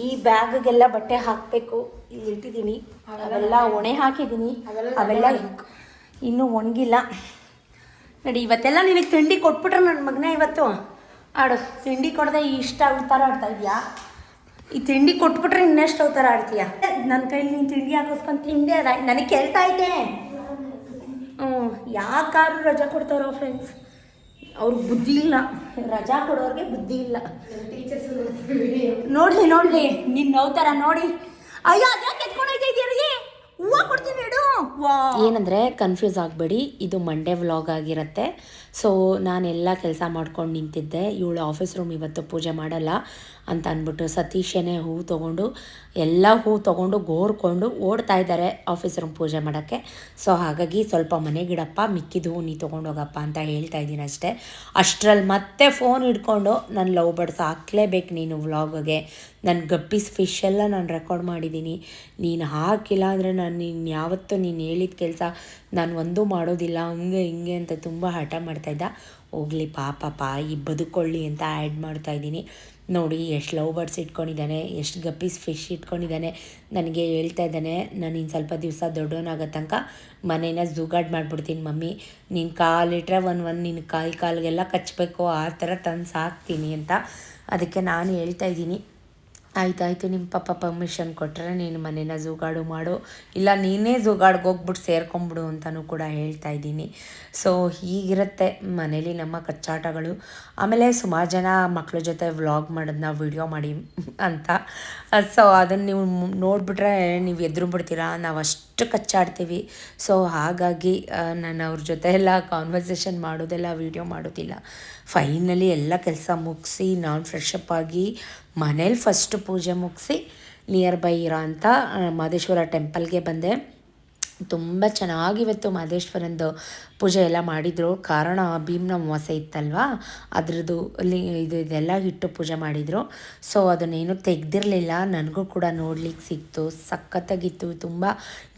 Speaker 3: ಈ ಬ್ಯಾಗ್ಗೆಲ್ಲ ಬಟ್ಟೆ ಹಾಕಬೇಕು. ಇಲ್ಲಿ ಇಟ್ಟಿದ್ದೀನಿ. ಅವೆಲ್ಲ ಒಣೆ ಹಾಕಿದ್ದೀನಿ. ಅವೆಲ್ಲ ಇನ್ನೂ ಒಣಗಿಲ್ಲ. ನೋಡಿ, ಇವತ್ತೆಲ್ಲ ನಿನಗೆ ತಿಂಡಿ ಕೊಟ್ಬಿಟ್ರೆ ನನ್ನ ಮಗನೇ ಇವತ್ತು. ಆಡು, ತಿಂಡಿ ಕೊಡದೆ ಇಷ್ಟ ಥರ ಆಡ್ತಾ ಇದೆಯಾ? ಈ ತಿಂಡಿ ಕೊಟ್ಬಿಟ್ರೆ ಇನ್ನೆಷ್ಟು ಥರ ಆಡ್ತೀಯ? ನನ್ನ ಕೈಲಿ ನೀನು ತಿಂಡಿ ಹಾಕಿಸ್ಕೊಂಡು ತಿಂಡಿ ಅದ ನನಗೆ ಕೆಲಸ ಐತೆ. ಹ್ಞೂ ಯಾಕಾದ್ರೂ ರಜಾ ಕೊಡ್ತಾರೋ ಫ್ರೆಂಡ್ಸ್ ಅವ್ರಿಗೆ ಬುದ್ಧಿ ಇಲ್ಲ. ರಜಾ ಕೊಡೋರಿಗೆ ಬುದ್ಧಿ ಇಲ್ಲ. ನೋಡಲಿ ನೋಡಲಿ ನಿನ್ನ ಅವ್ತಾರ ನೋಡಿ. ಅಯ್ಯೋ, ಅದ್ಯಾಕೆ ಎತ್ಕೊಂಡೋಗ್ತಾ ಏನಂದರೆ ಕನ್ಫ್ಯೂಸ್ ಆಗಬೇಡಿ. ಇದು ಮಂಡೇ ವ್ಲಾಗ್ ಆಗಿರುತ್ತೆ. ಸೊ ನಾನೆಲ್ಲ ಕೆಲಸ ಮಾಡ್ಕೊಂಡು ನಿಂತಿದ್ದೆ. ಇವಳು ಆಫೀಸ್ ರೂಮ್ ಇವತ್ತು ಪೂಜೆ ಮಾಡಲ್ಲ ಅಂತ ಅಂದ್ಬಿಟ್ಟು ಸತೀಶನೇ ಹೂ ತೊಗೊಂಡು, ಎಲ್ಲ ಹೂ ತೊಗೊಂಡು ಗೋರ್ಕೊಂಡು ಓಡ್ತಾ ಇದ್ದಾರೆ ಆಫೀಸ್ ರೂಮ್ ಪೂಜೆ ಮಾಡೋಕ್ಕೆ. ಸೊ ಹಾಗಾಗಿ ಸ್ವಲ್ಪ ಮನೆಗಿಡಪ್ಪ ಮಿಕ್ಕಿದ ಹೂ ನೀ ತೊಗೊಂಡೋಗಪ್ಪ ಅಂತ ಹೇಳ್ತಾ ಇದ್ದೀನಿ ಅಷ್ಟೇ. ಅಷ್ಟರಲ್ಲಿ ಮತ್ತೆ ಫೋನ್ ಹಿಡ್ಕೊಂಡು ನನ್ನ ಲವ್ ಬರ್ಡ್ಸ್ ಹಾಕ್ಲೇಬೇಕು ನೀನು ವ್ಲಾಗ್ಗೆ ನನ್ನ ಗಪ್ಪಿಸ್ ಫಿಶ್ ಎಲ್ಲ ನಾನು ರೆಕಾರ್ಡ್ ಮಾಡಿದ್ದೀನಿ. ನೀನು ಹಾಕಿಲ್ಲ ಅಂದರೆ ನಾನು ನೀನು ಯಾವತ್ತೂ ನೀನು ಹೇಳಿದ ಕೆಲಸ ನಾನು ಒಂದೂ ಮಾಡೋದಿಲ್ಲ, ಹಂಗೆ ಹಿಂಗೆ ಅಂತ ತುಂಬ ಹಠ ಮಾಡ್ತಾಯಿದ್ದ ಹೋಗ್ಲಿ ಪಾ, ಈ ಬದುಕೊಳ್ಳಿ ಅಂತ ಆ್ಯಡ್ ಮಾಡ್ತಾ ಇದ್ದೀನಿ. ನೋಡಿ, ಎಷ್ಟು ಲವ್ ಬರ್ಡ್ಸ್ ಇಟ್ಕೊಂಡಿದ್ದಾನೆ, ಎಷ್ಟು ಗಪ್ಪೀಸ್ ಫಿಶ್ ಇಟ್ಕೊಂಡಿದ್ದಾನೆ. ನನಗೆ ಹೇಳ್ತಾ ಇದ್ದಾನೆ, ನಾನು ಇನ್ನು ಸ್ವಲ್ಪ ದಿವಸ ದೊಡ್ಡವನಾಗೋ ತನಕ ಮನೇನ ಜೂಗಾಡ್ ಮಾಡಿಬಿಡ್ತೀನಿ ಮಮ್ಮಿ. ನೀನು ಕಾಲಿಟ್ರೆ ಒಂದು ಒಂದು ನಿನ್ನ ಕಾಲು ಕಾಲಿಗೆಲ್ಲ ಕಚ್ಚಬೇಕು ಆ ಥರ ತಂದು ಸಾಕ್ತೀನಿ ಅಂತ. ಅದಕ್ಕೆ ನಾನು ಹೇಳ್ತಾ ಇದ್ದೀನಿ. ಆಯ್ತಾಯ್ತು ನಿಮ್ಮ ಪಪ್ಪ ಪರ್ಮಿಷನ್ ಕೊಟ್ಟರೆ ನೀನು ಮನೇನ ಜೂಗಾಡು ಮಾಡು. ಇಲ್ಲ, ನೀನೇ ಜೂಗಾಡ್ಗೆ ಹೋಗ್ಬಿಟ್ಟು ಸೇರ್ಕೊಂಬಿಡು ಅಂತಲೂ ಕೂಡ ಹೇಳ್ತಾ ಇದ್ದೀನಿ. ಸೊ ಹೀಗಿರುತ್ತೆ ಮನೇಲಿ ನಮ್ಮ ಕಚ್ಚಾಟಗಳು. ಆಮೇಲೆ ಸುಮಾರು ಜನ ಮಕ್ಕಳ ಜೊತೆ ವ್ಲಾಗ್ ಮಾಡೋದನ್ನ ವಿಡಿಯೋ ಮಾಡಿ ಅಂತ. ಸೊ ಅದನ್ನು ನೀವು ನೋಡಿಬಿಟ್ರೆ ನೀವು ಎದುರು ಬಿಡ್ತೀರಾ ನಾವು ಅಷ್ಟು ಕಚ್ಚಾಡ್ತೀವಿ. ಸೊ ಹಾಗಾಗಿ ನಾನು ಅವ್ರ ಜೊತೆ ಎಲ್ಲ ಕಾನ್ವರ್ಸೇಷನ್ ಮಾಡೋದೆಲ್ಲ ವಿಡಿಯೋ ಮಾಡೋದಿಲ್ಲ. ಫೈನಲಿ ಎಲ್ಲ ಕೆಲಸ ಮುಗಿಸಿ, ನಾನು ಫ್ರೆಶ್ ಅಪ್ ಆಗಿ, ಮನೇಲಿ ಫಸ್ಟ್ ಪೂಜೆ ಮುಗಿಸಿ ನಿಯರ್ ಬೈ ಇರೋ ಅಂತ ಮಹದೇಶ್ವರ ಟೆಂಪಲ್ಗೆ ಬಂದೆ. ತುಂಬ ಚೆನ್ನಾಗಿವತ್ತು ಮಹದೇಶ್ವರಂದು
Speaker 1: ಪೂಜೆ ಎಲ್ಲ ಮಾಡಿದರು. ಕಾರಣ ಭೀಮ್ನ ಅಮಾವಾಸ್ಯೆ ಇತ್ತಲ್ವಾ? ಅದ್ರದ್ದು ಅಲ್ಲಿ ಇದು ಇದೆಲ್ಲ ಇಟ್ಟು ಪೂಜೆ ಮಾಡಿದರು. ಸೊ ಅದನ್ನೇನು ತೆಗ್ದಿರಲಿಲ್ಲ. ನನಗೂ ಕೂಡ ನೋಡ್ಲಿಕ್ಕೆ ಸಿಕ್ತು. ಸಖತ್ತಾಗಿತ್ತು. ತುಂಬ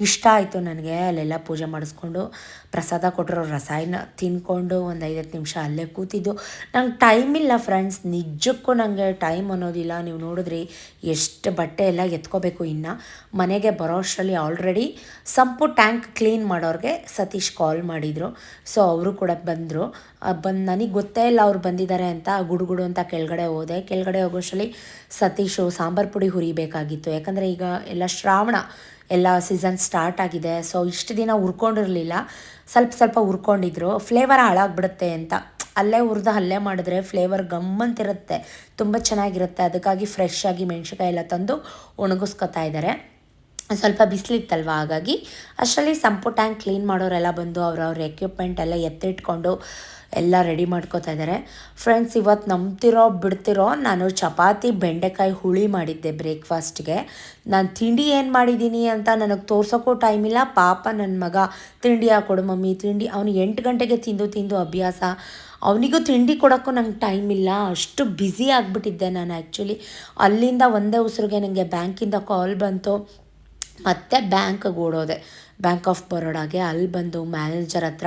Speaker 1: ಇಷ್ಟ ಆಯಿತು ನನಗೆ ಅಲ್ಲೆಲ್ಲ ಪೂಜೆ ಮಾಡಿಸ್ಕೊಂಡು. ಪ್ರಸಾದ ಕೊಟ್ಟರು ರಸಾಯನ ತಿನ್ಕೊಂಡು ಒಂದು ಐದತ್ತು ನಿಮಿಷ ಅಲ್ಲೇ ಕೂತಿದ್ದು. ನಂಗೆ ಟೈಮ್ ಇಲ್ಲ ಫ್ರೆಂಡ್ಸ್ ನಿಜಕ್ಕೂ ನನಗೆ ಟೈಮ್ ಅನ್ನೋದಿಲ್ಲ. ನೀವು ನೋಡಿದ್ರಿ ಎಷ್ಟು ಬಟ್ಟೆ ಎಲ್ಲ ಎತ್ಕೋಬೇಕು ಇನ್ನು. ಮನೆಗೆ ಬರೋ ಅಷ್ಟರಲ್ಲಿ ಆಲ್ರೆಡಿ ಸಂಪು ಟ್ಯಾಂಕ್ ಕ್ಲೀನ್ ಮಾಡೋರಿಗೆ ಸತೀಶ್ ಕಾಲ್ ಮಾಡಿದರು. ಸೊ ಅವರು ಕೂಡ ಬಂದರು. ಬಂದು ನನಗೆ ಗೊತ್ತೇ ಇಲ್ಲ ಅವ್ರು ಬಂದಿದ್ದಾರೆ ಅಂತ ಗುಡುಗುಡು ಅಂತ ಕೆಳಗಡೆ ಹೋದೆ. ಕೆಳಗಡೆ ಹೋಗೋಷ್ಟರಲ್ಲಿ ಸತೀಶು ಸಾಂಬಾರು ಪುಡಿ ಹುರಿಬೇಕಾಗಿತ್ತು. ಯಾಕಂದರೆ ಈಗ ಎಲ್ಲ ಶ್ರಾವಣ, ಎಲ್ಲ ಸೀಸನ್ ಸ್ಟಾರ್ಟ್ ಆಗಿದೆ. ಸೊ ಇಷ್ಟು ದಿನ ಹುರ್ಕೊಂಡಿರಲಿಲ್ಲ. ಸ್ವಲ್ಪ ಸ್ವಲ್ಪ ಹುರ್ಕೊಂಡಿದ್ರು. ಫ್ಲೇವರ್ ಹಾಳಾಗ್ಬಿಡುತ್ತೆ ಅಂತ. ಅಲ್ಲೇ ಹುರಿದು ಅಲ್ಲೇ ಮಾಡಿದ್ರೆ ಫ್ಲೇವರ್ ಗಮ್ಮಂತಿರುತ್ತೆ ತುಂಬ ಚೆನ್ನಾಗಿರುತ್ತೆ. ಅದಕ್ಕಾಗಿ ಫ್ರೆಶ್ ಆಗಿ ಮೆಣಸಿನ್ಕಾಯಿ ಎಲ್ಲ ತಂದು ಒಣಗಿಸ್ಕೊತಾ ಇದ್ದಾರೆ ಸ್ವಲ್ಪ ಬಿಸಿಲಿತ್ತಲ್ವ? ಹಾಗಾಗಿ ಅಷ್ಟರಲ್ಲಿ ಸಂಪು ಟ್ಯಾಂಕ್ ಕ್ಲೀನ್ ಮಾಡೋರೆಲ್ಲ ಬಂದು ಅವ್ರವ್ರ ಎಕ್ವಿಪ್ಮೆಂಟ್ ಎಲ್ಲ ಎತ್ತಿಟ್ಕೊಂಡು ಎಲ್ಲ ರೆಡಿ ಮಾಡ್ಕೋತಾ ಇದ್ದಾರೆ ಫ್ರೆಂಡ್ಸ್ ಇವತ್ತು ನಂಬ್ತಿರೋ ಬಿಡ್ತಿರೋ ನಾನು ಚಪಾತಿ, ಬೆಂಡೆಕಾಯಿ ಹುಳಿ ಮಾಡಿದ್ದೆ ಬ್ರೇಕ್ಫಾಸ್ಟ್ಗೆ ನಾನು ತಿಂಡಿ ಏನು ಮಾಡಿದ್ದೀನಿ ಅಂತ ನನಗೆ ತೋರ್ಸೋಕ್ಕೂ ಟೈಮ್ ಇಲ್ಲ. ಪಾಪ ನನ್ನ ಮಗ ತಿಂಡಿ ಹಾಕೊಡು ಮಮ್ಮಿ, ತಿಂಡಿ ಅವನು ಎಂಟು ಗಂಟೆಗೆ ತಿಂದು ತಿಂದು ಅಭ್ಯಾಸ. ಅವನಿಗೂ ತಿಂಡಿ ಕೊಡೋಕ್ಕೂ ನಂಗೆ ಟೈಮ್ ಇಲ್ಲ. ಅಷ್ಟು ಬ್ಯುಸಿ ಆಗಿಬಿಟ್ಟಿದ್ದೆ ನಾನು ಆ್ಯಕ್ಚುಲಿ ಅಲ್ಲಿಂದ ಒಂದೇ ಉಸಿರಿಗೆ ನನಗೆ ಬ್ಯಾಂಕಿಂದ ಕಾಲ್ ಬಂತು. ಮತ್ತೆ ಬ್ಯಾಂಕ್ಗೆ ಓಡೋದೆ. ಬ್ಯಾಂಕ್ ಆಫ್ ಬರೋಡಾಗೆ ಅಲ್ಲಿ ಬಂದು ಮ್ಯಾನೇಜರ್ ಹತ್ರ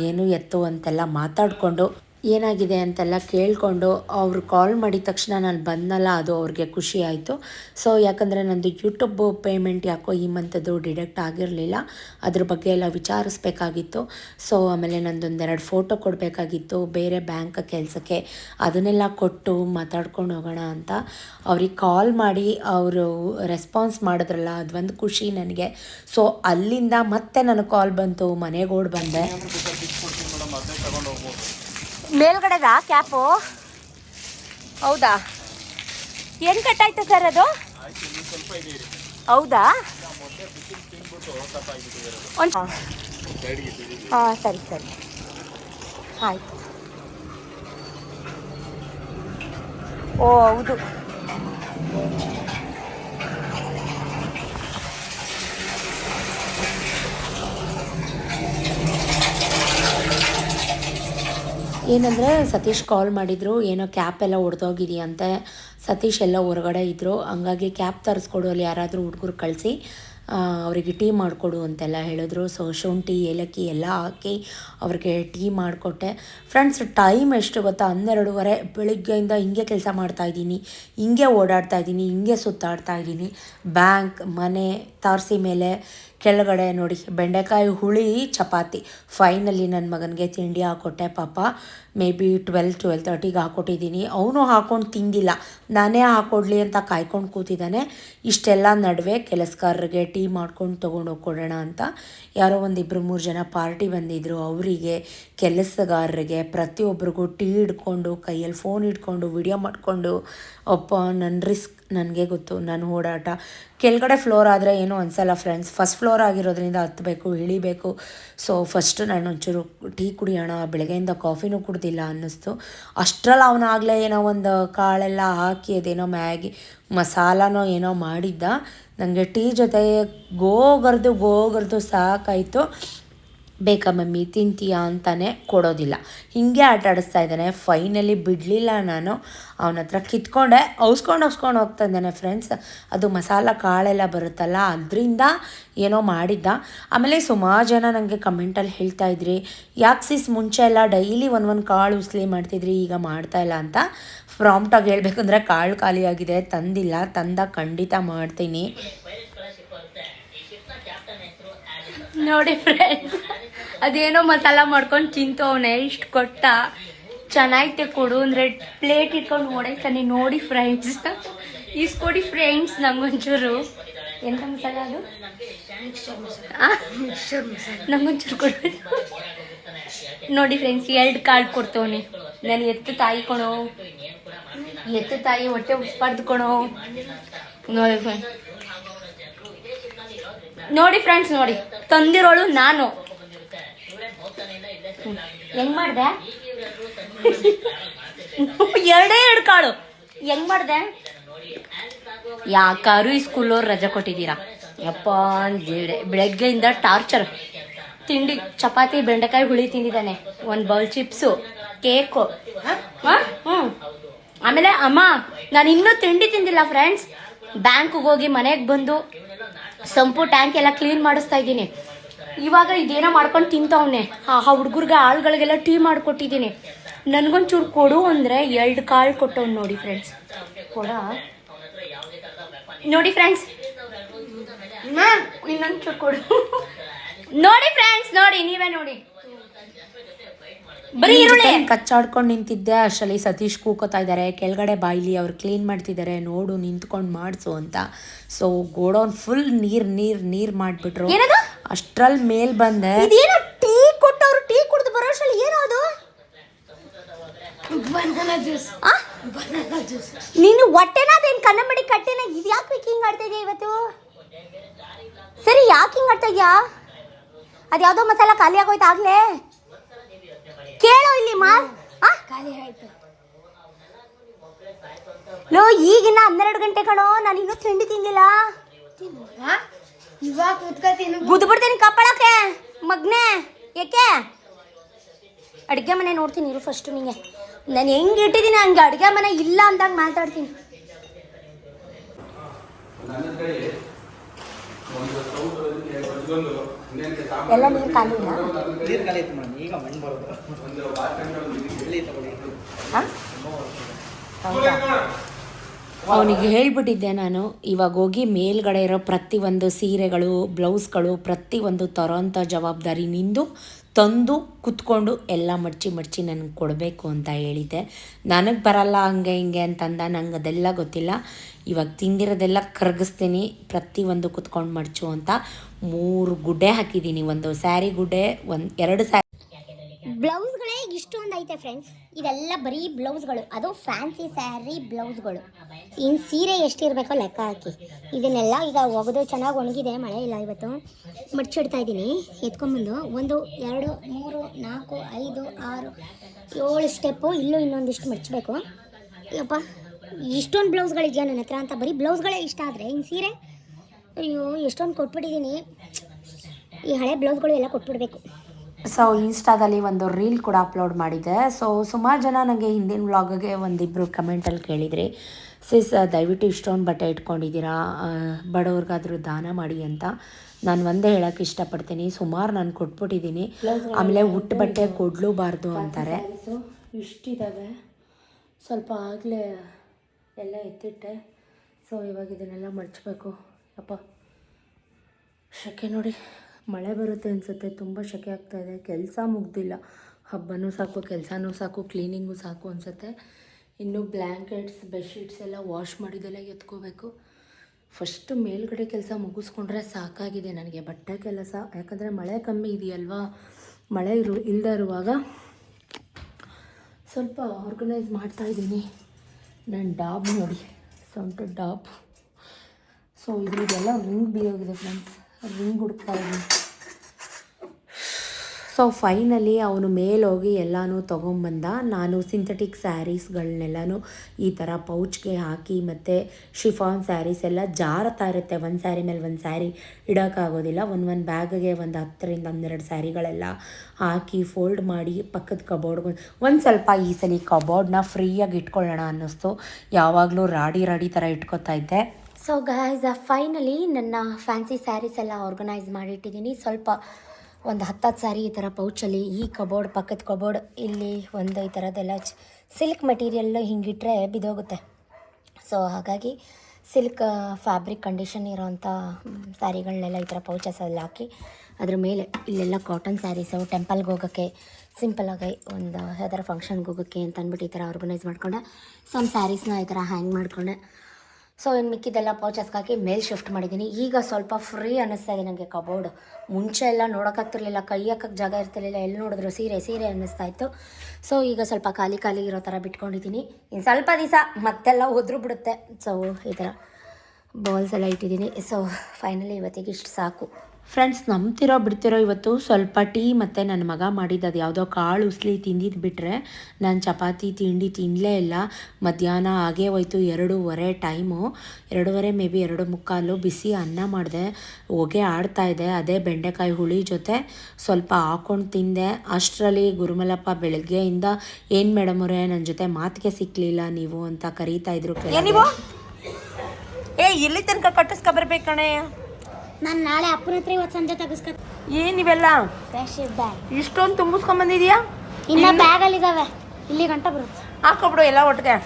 Speaker 1: ಏನು ಎತ್ತು ಅಂತೆಲ್ಲ ಮಾತಾಡಿಕೊಂಡು ಏನಾಗಿದೆ ಅಂತೆಲ್ಲ ಕೇಳಿಕೊಂಡು ಅವರು ಕಾಲ್ ಮಾಡಿದ ತಕ್ಷಣ ನಾನು ಬಂದಲ್ಲ ಅದು ಅವ್ರಿಗೆ ಖುಷಿ ಆಯಿತು. ಸೊ ಯಾಕಂದರೆ ನಂದು ಯೂಟ್ಯೂಬ್ ಪೇಮೆಂಟ್ ಯಾಕೋ ಈ ಮಂತದ್ದು ಡಿಡಕ್ಟ್ ಆಗಿರಲಿಲ್ಲ. ಅದ್ರ ಬಗ್ಗೆ ಎಲ್ಲ ವಿಚಾರಿಸ್ಬೇಕಾಗಿತ್ತು. ಸೊ ಆಮೇಲೆ ನಂದೊಂದೆರಡು ಫೋಟೋ ಕೊಡಬೇಕಾಗಿತ್ತು. ಬೇರೆ ಬ್ಯಾಂಕ್ ಕೆಲಸಕ್ಕೆ ಅದನ್ನೆಲ್ಲ ಕೊಟ್ಟು ಮಾತಾಡ್ಕೊಂಡು ಹೋಗೋಣ ಅಂತ ಅವ್ರಿಗೆ ಕಾಲ್ ಮಾಡಿ ಅವರು ರೆಸ್ಪಾನ್ಸ್ ಮಾಡಿದ್ರಲ್ಲ ಅದೊಂದು ಖುಷಿ ನನಗೆ. ಸೊ ಅಲ್ಲಿಂದ ಮತ್ತೆ ನನಗೆ ಕಾಲ್ ಬಂತು, ಮನೆಗೆ ಬಂದೆ. ಮೇಲ್ಗಡೆದಾ ಕ್ಯಾಪು? ಹೌದಾ? ಏನು ಕಟ್ಟಾಯ್ತು ಸರ್ ಅದು? ಹೌದಾ? ಹಾ ಸರಿ ಸರಿ. ಆಯ್ತು. ಓ ಹೌದು. ಏನಂದರೆ ಸತೀಶ್ ಕಾಲ್ ಮಾಡಿದರು, ಏನೋ ಕ್ಯಾಪ್ ಎಲ್ಲ ಒಡೆದೋಗಿದೆಯಂತೆ. ಸತೀಶ್ ಎಲ್ಲ ಹೊರಗಡೆ ಇದ್ದರು ಹಂಗಾಗಿ ಕ್ಯಾಪ್ ತರಿಸ್ಕೊಡು, ಅಲ್ಲಿ ಯಾರಾದರೂ ಹುಡುಗರು ಕಳಿಸಿ ಅವರಿಗೆ ಟೀ ಮಾಡಿಕೊಡು ಅಂತೆಲ್ಲ ಹೇಳಿದ್ರು. ಸೊ ಶುಂಠಿ, ಏಲಕ್ಕಿ ಎಲ್ಲ ಹಾಕಿ ಅವ್ರಿಗೆ ಟೀ ಮಾಡಿಕೊಟ್ಟೆ. ಫ್ರೆಂಡ್ಸ್ ಟೈಮ್ ಎಷ್ಟು ಗೊತ್ತಾ? ಹನ್ನೆರಡುವರೆ, ಬೆಳಿಗ್ಗೆಯಿಂದ ಹಿಂಗೆ ಕೆಲಸ ಮಾಡ್ತಾಯಿದ್ದೀನಿ ಹಿಂಗೆ ಓಡಾಡ್ತಾ ಇದ್ದೀನಿ, ಹಿಂಗೆ ಸುತ್ತಾಡ್ತಾ ಇದ್ದೀನಿ. ಬ್ಯಾಂಕ್ ಮನೆ, ತಾರಸಿ ಮೇಲೆ ಕೆಳಗಡೆ ನೋಡಿ. ಬೆಂಡೆಕಾಯಿ ಹುಳಿ, ಚಪಾತಿ. ಫೈನಲಿ ನನ್ನ ಮಗನಿಗೆ ತಿಂಡಿ ಹಾಕ್ಕೊಟ್ಟೆ ಪಾಪ. ಮೇ ಬಿ ಟ್ವೆಲ್ ಟ್ವೆಲ್ ತರ್ಟಿಗೆ ಹಾಕ್ಕೊಟ್ಟಿದ್ದೀನಿ ಅವನು ಹಾಕ್ಕೊಂಡು ತಿಂದಿಲ್ಲ. ನಾನೇ ಹಾಕ್ಕೊಡ್ಲಿ ಅಂತ ಕಾಯ್ಕೊಂಡು ಕೂತಿದ್ದಾನೆ. ಇಷ್ಟೆಲ್ಲ ನಡುವೆ ಕೆಲಸಗಾರರಿಗೆ ಟೀ ಮಾಡ್ಕೊಂಡು ತೊಗೊಂಡು ಹೋಗ್ಕೊಡೋಣ ಅಂತ ಯಾರೋ ಒಂದು ಇಬ್ಬರು ಮೂರು ಜನ ಪಾರ್ಟಿ ಬಂದಿದ್ದರು ಅವರಿಗೆ, ಕೆಲಸಗಾರರಿಗೆ ಪ್ರತಿಯೊಬ್ಬರಿಗೂ ಟೀ ಹಿಡ್ಕೊಂಡು, ಕೈಯಲ್ಲಿ ಫೋನ್ ಹಿಡ್ಕೊಂಡು ವಿಡಿಯೋ ಮಾಡಿಕೊಂಡು, ಅಪ್ಪ ನನ್ನ ರಿಸ್ಕ್ ನನಗೆ ಗೊತ್ತು ನನ್ನ ಓಡಾಟ. ಕೆಳಗಡೆ ಫ್ಲೋರ್ ಆದರೆ ಏನೂ ಅನಿಸಲ್ಲ ಫ್ರೆಂಡ್ಸ್ ಫಸ್ಟ್ ಫ್ಲೋರ್ ಆಗಿರೋದ್ರಿಂದ ಹತ್ತಬೇಕು ಇಳಿಬೇಕು. ಸೊ ಫಸ್ಟ್ ನಾನು ಒಂಚೂರು ಟೀ ಕುಡಿಯೋಣ, ಬೆಳಗ್ಗೆಯಿಂದ ಕಾಫಿನೂ ಕುಡ್ದಿಲ್ಲ ಅನ್ನಿಸ್ತು. ಅಷ್ಟರಲ್ಲಿ ಅವನಾಗಲೇ ಏನೋ ಒಂದು ಕಾಳೆಲ್ಲ ಹಾಕಿ ಅದೇನೋ ಮ್ಯಾಗಿ, ಮಸಾಲಾನೋ ಏನೋ ಮಾಡಿದ್ದ. ನನಗೆ ಟೀ ಜೊತೆ ಗೋಗರ್ದು ಗೋಗರ್ದು ಸಾಕಾಯಿತು. ಬೇಕಾ ಮಮ್ಮಿ ತಿಂತೀಯಾ ಅಂತಾನೆ ಕೊಡೋದಿಲ್ಲ. ಹೀಗೆ ಆಟ ಆಡಿಸ್ತಾ ಇದ್ದಾನೆ. ಫೈನಲಿ ಬಿಡಲಿಲ್ಲ ನಾನು. ಅವನ ಹತ್ರ ಕಿತ್ಕೊಂಡೆ. ಔಸ್ಕೊಂಡು ಔಸ್ಕೊಂಡು ಹೋಗ್ತಾ ಇದ್ದಾನೆ ಫ್ರೆಂಡ್ಸ್. ಅದು ಮಸಾಲ ಕಾಳೆಲ್ಲ ಬರುತ್ತಲ್ಲ, ಅದರಿಂದ ಏನೋ ಮಾಡಿದ್ದ. ಆಮೇಲೆ ಸುಮಾರು ಜನ ನನಗೆ ಕಮೆಂಟಲ್ಲಿ ಹೇಳ್ತಾ ಇದ್ರಿ, ಯಾಕೆ ಸಿಸ್ ಮುಂಚೆ ಎಲ್ಲ ಡೈಲಿ ಒಂದು ಒಂದು ಕಾಳು ಉಸ್ಲಿ ಮಾಡ್ತಿದ್ರಿ, ಈಗ ಮಾಡ್ತಾ ಇಲ್ಲ ಅಂತ. ಪ್ರಾಂಪ್ಟಾಗಿ ಹೇಳಬೇಕಂದ್ರೆ ಕಾಳು ಖಾಲಿಯಾಗಿದೆ ತಂದಿಲ್ಲ. ತಂದ ಖಂಡಿತ ಮಾಡ್ತೀನಿ. ನೋಡಿ ಫ್ರೆಂಡ್ಸ್ ಅದೇನೋ ಮಸಾಲ ಮಾಡ್ಕೊಂಡು ತಿಂತವನೆ ಇಷ್ಟು ಕೊಟ್ಟ ಚೆನ್ನಾಗೈತೆ ಕೊಡು. ಅಂದರೆ ಪ್ಲೇಟ್ ಇಟ್ಕೊಂಡು ಓಡೈತಾನೆ ನೋಡಿ ಫ್ರೆಂಡ್ಸ್ ಇಸ್ಕೊಡಿ ಫ್ರೆಂಡ್ಸ್ ನಂಗೊಂಚೂರು ಎಂತ ಮಸಾಲ ಅದು? ನಮಗೊಂಚೂರು ಕೊಡು. ನೋಡಿ ಫ್ರೆಂಡ್ಸ್ ಎರಡು ಕಾಳು ಕೊಡ್ತವನೆ. ನಾನು ಎತ್ತು ತಾಯಿ ಕೊಣೋ ಎತ್ತು ತಾಯಿ ಹೊಟ್ಟೆ ಉಸ್ಬಾರ್ದು ಕೊಣೋ ನೋಡಿ ನೋಡಿ ಫ್ರೆಂಡ್ಸ್ ನೋಡಿ. ತಂದಿರೋಳು ನಾನು. ಹೆಂಗ್ ಮಾಡ್ದೆ? ಎರಡೇ ಎರಡು ಕಾಳು. ಹೆಂಗ್ ಮಾಡ್ದೆ? ಯಾಕಾರು ಈ ಸ್ಕೂಲವ್ರು ರಜೆ ಕೊಟ್ಟಿದ್ದೀರಾ? ಯಪ್ಪ ಬೆಳಗ್ಗೆಯಿಂದ ಟಾರ್ಚರ್. ತಿಂಡಿ, ಚಪಾತಿ, ಬೆಂಡೆಕಾಯಿ ಹುಳಿ ತಿಂದಿದ್ದಾನೆ. ಒಂದು ಬೌಲ್ ಚಿಪ್ಸು, ಕೇಕು. ಹ್ಞೂ ಆಮೇಲೆ ಅಮ್ಮ, ನಾನು ಇನ್ನೂ ತಿಂಡಿ ತಿಂದಿಲ್ಲ ಫ್ರೆಂಡ್ಸ್. ಬ್ಯಾಂಕ್ಗೆ ಹೋಗಿ ಮನೆಗೆ ಬಂದು, ಸಂಪು ಟ್ಯಾಂಕ್ ಎಲ್ಲ ಕ್ಲೀನ್ ಮಾಡಿಸ್ತಾ ಇದ್ದೀನಿ. ಇವಾಗ ಇದೇನೋ ಮಾಡ್ಕೊಂಡು ತಿಂತವ್ನೆ. ಆ ಹುಡುಗರ್ಗೆ ಆಳುಗಳಿಗೆಲ್ಲ ಟೀ ಮಾಡಿಕೊಟ್ಟಿದ್ದೀನಿ. ನನ್ಗೊಂಚೂರು ಕೊಡು ಅಂದರೆ ಎರಡು ಕಾಳು ಕೊಟ್ಟವ್ನು ನೋಡಿ ಫ್ರೆಂಡ್ಸ್ ಕೊಡ? ನೋಡಿ ಫ್ರೆಂಡ್ಸ್ ಇನ್ನೊಂಚೂರು ಕೊಡು. ನೋಡಿ ಫ್ರೆಂಡ್ಸ್ ನೋಡಿ, ನೀವೇ ನೋಡಿ. ಬರೀ ಈರುಳ್ಳಿ. ಕಚ್ಚಾಡ್ಕೊಂಡು ನಿಂತಿದ್ದೆ ಅಷ್ಟರಲ್ಲಿ ಸತೀಶ್ ಕೂಕೋತಾ ಇದ್ದಾರೆ ಕೆಳಗಡೆ ಬಾಯಿಲಿ ಅವ್ರು ಕ್ಲೀನ್ ಮಾಡ್ತಿದ್ದಾರೆ ನೋಡು ನಿಂತ್ಕೊಂಡು ಮಾಡಿಸು ಅಂತ. ಸೊ ಗೋಡೌನ್ ಫುಲ್ ನೀರ್ ನೀರ್ ನೀರ್ ಮಾಡಿಬಿಟ್ರು? ಅಷ್ಟ್ರಲ್ಲಿ ಮೇಲ್ ಬಂದೆ.
Speaker 3: ಇದೇನೋ ಟೀ ಕೊಟ್ಟವ್ರು ಟೀ ಕುಡಿದು ಬರೋ ಅಷ್ಟರಲ್ಲಿ ಏನೋ ಅದು ನೀನು ಹೊಟ್ಟೆನ ಅದೇನು ಕನ್ನಂಬಡಿ ಕಟ್ಟೆನ? ಇದು ಯಾಕೆ ಹಿಂಗೆ ಆಡ್ತಾ ಇದೆಯಾ ಇವತ್ತು? ಸರಿ ಯಾಕೆ ಹಿಂಗೆ ಆಡ್ತಾ ಇದೆಯಾ? ಅದ್ಯಾವುದೋ ಮಸಾಲ ಖಾಲಿ ಆಗೋಯ್ತು ಆಗ್ಲೇ. ಕೇಳೋ ಇಲ್ಲಿ ಮಾ?
Speaker 2: ಖಾಲಿ ಆಯ್ತು.
Speaker 3: ಲೋ ಈಗಿನ ಹನ್ನೆರಡು ಗಂಟೆ ಕಣೋ ನಾನು ಇನ್ನೂ ತಿಂಡಿ ತಿಂದಿಲ್ಲ
Speaker 2: ಇವಾಗ ಕುತ್ಕೊತೀನಿ.
Speaker 3: ಬಿಡ್ತೀನಿ ಕಪ್ಪಳಕ್ಕೆ ಮಗ್ನೆ. ಏಕೆ? ಅಡುಗೆ ಮನೆ ನೋಡ್ತೀನಿ ಇರು ಫಸ್ಟ್ ನಿಂಗೆ. ನಾನು ಹೆಂಗೆ ಇಟ್ಟಿದ್ದೀನಿ ಹಂಗೆ ಅಡುಗೆ ಮನೆ ಇಲ್ಲ ಅಂದಾಗ ಮಾತಾಡ್ತೀನಿ. ಎಲ್ಲ ನೀರು ಖಾಲಿನಾ
Speaker 4: ನೀರು ಖಾಲಿ ಇತ್ತು ಮೇಡಮ್ ಈಗ ಮಣ್ಣು ಬರೋದು.
Speaker 1: ಅವನಿಗೆ ಹೇಳ್ಬಿಟ್ಟಿದ್ದೆ ನಾನು ಇವಾಗ ಹೋಗಿ ಮೇಲ್ಗಡೆ ಇರೋ ಪ್ರತಿಯೊಂದು ಸೀರೆಗಳು ಬ್ಲೌಸ್ಗಳು ಪ್ರತಿಯೊಂದು ತರೋಂಥ ಜವಾಬ್ದಾರಿ ನಿಂದು. ತಂದು ಕುತ್ಕೊಂಡು ಎಲ್ಲ ಮಡ್ಚಿ ಮಡ್ಚಿ ನನಗೆ ಕೊಡಬೇಕು ಅಂತ ಹೇಳಿದ್ದೆ. ನನಗೆ ಬರಲ್ಲ ಹಂಗೆ ಹಿಂಗೆ ಅಂತಂದ, ನಂಗೆ ಅದೆಲ್ಲ ಗೊತ್ತಿಲ್ಲ. ಇವಾಗ ತಿಂದಿರೋದೆಲ್ಲ ಕರಗಿಸ್ತೀನಿ ಪ್ರತಿಯೊಂದು ಕುತ್ಕೊಂಡು ಮಡ್ಚು ಅಂತ. ಮೂರು ಗುಡ್ಡೆ ಹಾಕಿದ್ದೀನಿ ಒಂದು ಸ್ಯಾರಿ ಗುಡ್ಡೆ, ಒಂದು ಎರಡು ಸ್ಯಾರಿ.
Speaker 3: ಬ್ಲೌಸ್ಗಳೇ ಇಷ್ಟೊಂದು ಐತೆ ಫ್ರೆಂಡ್ಸ್ ಇದೆಲ್ಲ ಬರೀ ಬ್ಲೌಸ್ಗಳು. ಅದು ಫ್ಯಾನ್ಸಿ ಸ್ಯಾರಿ ಬ್ಲೌಸ್ಗಳು. ಇನ್ನು ಸೀರೆ ಎಷ್ಟಿರಬೇಕೋ ಲೆಕ್ಕ ಹಾಕಿ. ಇದನ್ನೆಲ್ಲ ಈಗ ಒಗೆದು ಚೆನ್ನಾಗಿ ಒಣಗಿದೆ, ಮಳೆ ಇಲ್ಲ ಇವತ್ತು. ಮಡ್ಚಿಡ್ತಾ ಇದ್ದೀನಿ. ಎತ್ಕೊಂಬಂದು ಒಂದು, ಎರಡು, ಮೂರು, ನಾಲ್ಕು, ಐದು, ಆರು, ಏಳು ಸ್ಟೆಪ್ಪು ಇಲ್ಲೂ ಇನ್ನೊಂದಿಷ್ಟು ಮಡ್ಚಬೇಕು. ಅಯ್ಯಪ್ಪ ಇಷ್ಟೊಂದು ಬ್ಲೌಸ್ಗಳಿದೆಯಾ ನನ್ನ ಹತ್ರ ಅಂತ ಬರೀ ಬ್ಲೌಸ್ಗಳೇ ಇಷ್ಟ ಆದರೆ. ಇನ್ನು ಸೀರೆ, ಅಯ್ಯೋ, ಎಷ್ಟೊಂದು ಕೊಟ್ಬಿಟ್ಟಿದ್ದೀನಿ ಈ ಹಳೆ ಬ್ಲೌಸ್ಗಳು ಎಲ್ಲ ಕೊಟ್ಬಿಡ್ಬೇಕು.
Speaker 1: ಸೊ ಇನ್ಸ್ಟಾದಲ್ಲಿ ಒಂದು ರೀಲ್ ಕೂಡ ಅಪ್ಲೋಡ್ ಮಾಡಿದ್ದೆ. ಸೊ ಸುಮಾರು ಜನ ನನಗೆ ಹಿಂದಿನ ವ್ಲಾಗ್ಗೆ ಒಂದಿಬ್ಬರು ಕಮೆಂಟಲ್ಲಿ ಕೇಳಿದ್ರಿ ಸಿಸ್ ದಯವಿಟ್ಟು ಇಷ್ಟೊಂದು ಬಟ್ಟೆ ಇಟ್ಕೊಂಡಿದ್ದೀರಾ ಬಡವ್ರಿಗಾದ್ರೂ ದಾನ ಮಾಡಿ ಅಂತ ನಾನು ಒಂದೇ ಹೇಳೋಕ್ಕೆ ಇಷ್ಟಪಡ್ತೀನಿ. ಸುಮಾರು ನಾನು ಕೊಟ್ಬಿಟ್ಟಿದ್ದೀನಿ ಆಮೇಲೆ ಹುಟ್ಟು ಬಟ್ಟೆ ಕೊಡಲೂಬಾರ್ದು ಅಂತಾರೆ. ಇಷ್ಟಿದ್ದಾವೆ ಸ್ವಲ್ಪ ಆಗಲೇ ಎಲ್ಲ ಎತ್ತಿಟ್ಟೆ. ಸೊ ಇವಾಗ ಇದನ್ನೆಲ್ಲ ಮಡಚಬೇಕು ಅಪ್ಪ ಶಕೆ ನೋಡಿ. ಮಳೆ ಬರುತ್ತೆ ಅನಿಸುತ್ತೆ, ತುಂಬ ಸೆಕೆ ಆಗ್ತಾಯಿದೆ ಕೆಲಸ ಮುಗ್ದಿಲ್ಲ. ಹಬ್ಬನೂ ಸಾಕು, ಕೆಲಸನೂ ಸಾಕು, ಕ್ಲೀನಿಂಗು ಸಾಕು ಅನಿಸುತ್ತೆ. ಇನ್ನು ಬ್ಲ್ಯಾಂಕೆಟ್ಸ್, ಬೆಡ್ಶೀಟ್ಸ್ ಎಲ್ಲ ವಾಶ್ ಮಾಡಿದೆಲ್ಲ ಎತ್ಕೋಬೇಕು. ಫಸ್ಟ್ ಮೇಲ್ಗಡೆ ಕೆಲಸ ಮುಗಿಸ್ಕೊಂಡ್ರೆ ಸಾಕಾಗಿದೆ ನನಗೆ, ಬಟ್ಟೆ ಕೆಲಸ. ಯಾಕಂದರೆ ಮಳೆ ಕಮ್ಮಿ ಇದೆಯಲ್ವಾ? ಮಳೆ ಇರು ಇಲ್ಲದೆ ಇರುವಾಗ ಸ್ವಲ್ಪ ಆರ್ಗನೈಸ್ ಮಾಡ್ತಾ ಇದ್ದೀನಿ. ನನ್ನ ಡಾಬ್ ನೋಡಿ ಸೊಂಟ ಡಾಬ್. ಸೊ ಇದ್ರದ್ದೆಲ್ಲ ರಿಂಗ್ ಬಿಯೋಗಿದೆ ಫ್ರೆಂಡ್ಸ್ ರಿಂಗ್ ಇದ್ದೀನಿ. ಸೊ ಫೈನಲಿ ಅವನು ಮೇಲೋಗಿ ಹೋಗಿ ಎಲ್ಲನೂ ತೊಗೊಂಬಂದ, ನಾನು ಸಿಂಥೆಟಿಕ್ ಸ್ಯಾರೀಸ್ಗಳನ್ನೆಲ್ಲನೂ ಈ ಥರ ಪೌಚ್ಗೆ ಹಾಕಿ ಮತ್ತು ಶಿಫಾನ್ ಸ್ಯಾರೀಸ್ ಎಲ್ಲ ಜಾರತಾ ಇರುತ್ತೆ. ಒಂದು ಸ್ಯಾರಿ ಮೇಲೆ ಒಂದು ಸ್ಯಾರಿ ಇಡೋಕ್ಕಾಗೋದಿಲ್ಲ. ಒಂದು ಒಂದು ಬ್ಯಾಗ್ಗೆ ಒಂದು ಹತ್ತರಿಂದ ಹನ್ನೆರಡು ಸ್ಯಾರಿಗಳೆಲ್ಲ ಹಾಕಿ ಫೋಲ್ಡ್ ಮಾಡಿ ಪಕ್ಕದ ಕಬೋರ್ಡ್ಗೆ ಒಂದು ಸ್ವಲ್ಪ ಈ ಸಲ ಕಬೋರ್ಡ್ನ ಫ್ರೀಯಾಗಿ ಇಟ್ಕೊಳ್ಳೋಣ ಅನ್ನಿಸ್ತು. ಯಾವಾಗಲೂ ರಾಡಿ ರಾಡಿ ಥರ ಇಟ್ಕೊತಾ ಇದ್ದೆ.
Speaker 3: ಸೊ ಗಾಯ್ಸ್ ಫೈನಲಿ ನನ್ನ ಫ್ಯಾನ್ಸಿ ಸ್ಯಾರೀಸ್ ಎಲ್ಲ ಆರ್ಗನೈಸ್ ಮಾಡಿಟ್ಟಿದ್ದೀನಿ. ಸ್ವಲ್ಪ ಒಂದು ಹತ್ತತ್ತು ಸ್ಯಾರಿ ಈ ಥರ ಪೌಚಲ್ಲಿ ಈ ಕಬೋರ್ಡ್ ಪಕ್ಕದ ಕಬೋರ್ಡ್ ಇಲ್ಲಿ ಒಂದು ಈ ಥರದ್ದೆಲ್ಲ ಸಿಲ್ಕ್ ಮೆಟೀರಿಯಲ್ ಹಿಂಗಿಟ್ರೆ ಬಿದೋಗುತ್ತೆ ಸೊ ಹಾಗಾಗಿ ಸಿಲ್ಕ್ ಫ್ಯಾಬ್ರಿಕ್ ಕಂಡೀಷನ್ ಇರೋವಂಥ ಸ್ಯಾರಿಗಳನ್ನೆಲ್ಲ ಈ ಥರ ಪೌಚಸಲ್ಲಿ ಹಾಕಿ, ಅದ್ರ ಮೇಲೆ ಇಲ್ಲೆಲ್ಲ ಕಾಟನ್ ಸ್ಯಾರೀಸು ಟೆಂಪಲ್ಗೆ ಹೋಗೋಕ್ಕೆ ಸಿಂಪಲಾಗಿ ಒಂದು, ಯಾವ್ದಾರ ಫಂಕ್ಷನ್ಗೆ ಹೋಗೋಕ್ಕೆ ಅಂತ ಅಂದ್ಬಿಟ್ಟು ಈ ಥರ ಆರ್ಗನೈಸ್ ಮಾಡ್ಕೊಂಡೆ. ಸಮ್ ಸ್ಯಾರೀಸ್ನ ಈ ಥರ ಹ್ಯಾಂಗ್ ಮಾಡ್ಕೊಂಡೆ. ಸೊ ಇನ್ನು ಮಿಕ್ಕಿದೆಲ್ಲ ಪೌಚಸ್ಗೆ ಹಾಕಿ ಮೇಲ್ ಶಿಫ್ಟ್ ಮಾಡಿದ್ದೀನಿ ಈಗ ಸ್ವಲ್ಪ ಫ್ರೀ ಅನ್ನಿಸ್ತಾ ಇದೆ ನನಗೆ ಕಬೋರ್ಡ್ ಮುಂಚೆ ಎಲ್ಲ ನೋಡೋಕ್ಕಾಗ್ತಿರ್ಲಿಲ್ಲ ಕೈ ಹಾಕಕ್ಕೆ ಜಾಗ ಇರ್ತಿರ್ಲಿಲ್ಲ ಎಲ್ಲಿ ನೋಡಿದ್ರು ಸೀರೆ ಸೀರೆ ಅನ್ನಿಸ್ತಾ ಇತ್ತು. ಸೊ ಈಗ ಸ್ವಲ್ಪ ಖಾಲಿ ಖಾಲಿ ಇರೋ ಥರ ಬಿಟ್ಕೊಂಡಿದ್ದೀನಿ ಇನ್ನು ಸ್ವಲ್ಪ ದಿವಸ ಮತ್ತೆಲ್ಲ ಉದ್ರು ಬಿಡುತ್ತೆ. ಸೊ ಈ ಥರ ಬಾಲ್ಸ್ ಎಲ್ಲ ಇಟ್ಟಿದ್ದೀನಿ ಸೊ ಫೈನಲಿ ಇವತ್ತಿಗೆ ಇಷ್ಟು ಸಾಕು.
Speaker 1: ಫ್ರೆಂಡ್ಸ್ ನಂಬ್ತಿರೋ ಬಿಡ್ತಿರೋ ಇವತ್ತು ಸ್ವಲ್ಪ ಟೀ ಮತ್ತು ನನ್ನ ಮಗ ಮಾಡಿದ್ದು ಅದು ಯಾವುದೋ ಕಾಳು ಉಸ್ಲಿ ತಿಂದಿದ್ದು ಬಿಟ್ಟರೆ ನಾನು ಚಪಾತಿ ತಿಂಡಿ ತಿನ್ನಲೇ ಇಲ್ಲ. ಮಧ್ಯಾಹ್ನ ಆಗೇ ಹೋಯ್ತು ಎರಡೂವರೆ ಟೈಮು. ಎರಡೂವರೆ ಮೇ ಬಿ ಎರಡು ಮುಕ್ಕಾಲು ಬಿಸಿ ಅನ್ನ ಮಾಡಿದೆ. ಹೊಗೆ ಆಡ್ತಾ ಇದೆ ಅದೇ ಬೆಂಡೆಕಾಯಿ ಹುಳಿ ಜೊತೆ ಸ್ವಲ್ಪ ಹಾಕೊಂಡು ತಿಂದೆ. ಅಷ್ಟರಲ್ಲಿ ಗುರುಮಲಪ್ಪ ಬೆಳಗ್ಗೆಯಿಂದ ಏನು ಮೇಡಮ್ ಅವರೇ ನನ್ನ ಜೊತೆ ಮಾತಿಗೆ ಸಿಕ್ಕಲಿಲ್ಲ ನೀವು ಅಂತ ಕರೀತಾ ಇದ್ರು
Speaker 5: ನೀವು? ಏ ಇಲ್ಲಿ ತನಕ ಕಟ್ಟಿಸ್ಕೊಬರ್ಬೇಕು ಕಣೆ?
Speaker 2: ನಾನು ನಾಳೆ ಅಪ್ಪನ ಹತ್ರ ಇವತ್ತು ಸಂಜೆ ತೆಗಿಸ್ಕೊ
Speaker 5: ಏನ್
Speaker 2: ಇವೆಲ್ಲ? ಬ್ಯಾಗ್
Speaker 5: ಇಷ್ಟೊಂದು ತುಂಬಿಸ್ಕೊಂಬಂದಿದ್ಯಾ
Speaker 2: ಇನ್ನ ಬ್ಯಾಗ್ ಅಲ್ಲಿ ಇದಾವೆ ಇಲ್ಲಿ ಗಂಟ ಬರುತ್ತೆ.
Speaker 5: ಹಾಕೊಬಿಡು ಎಲ್ಲ ಒಟ್ಟಿಗೆ.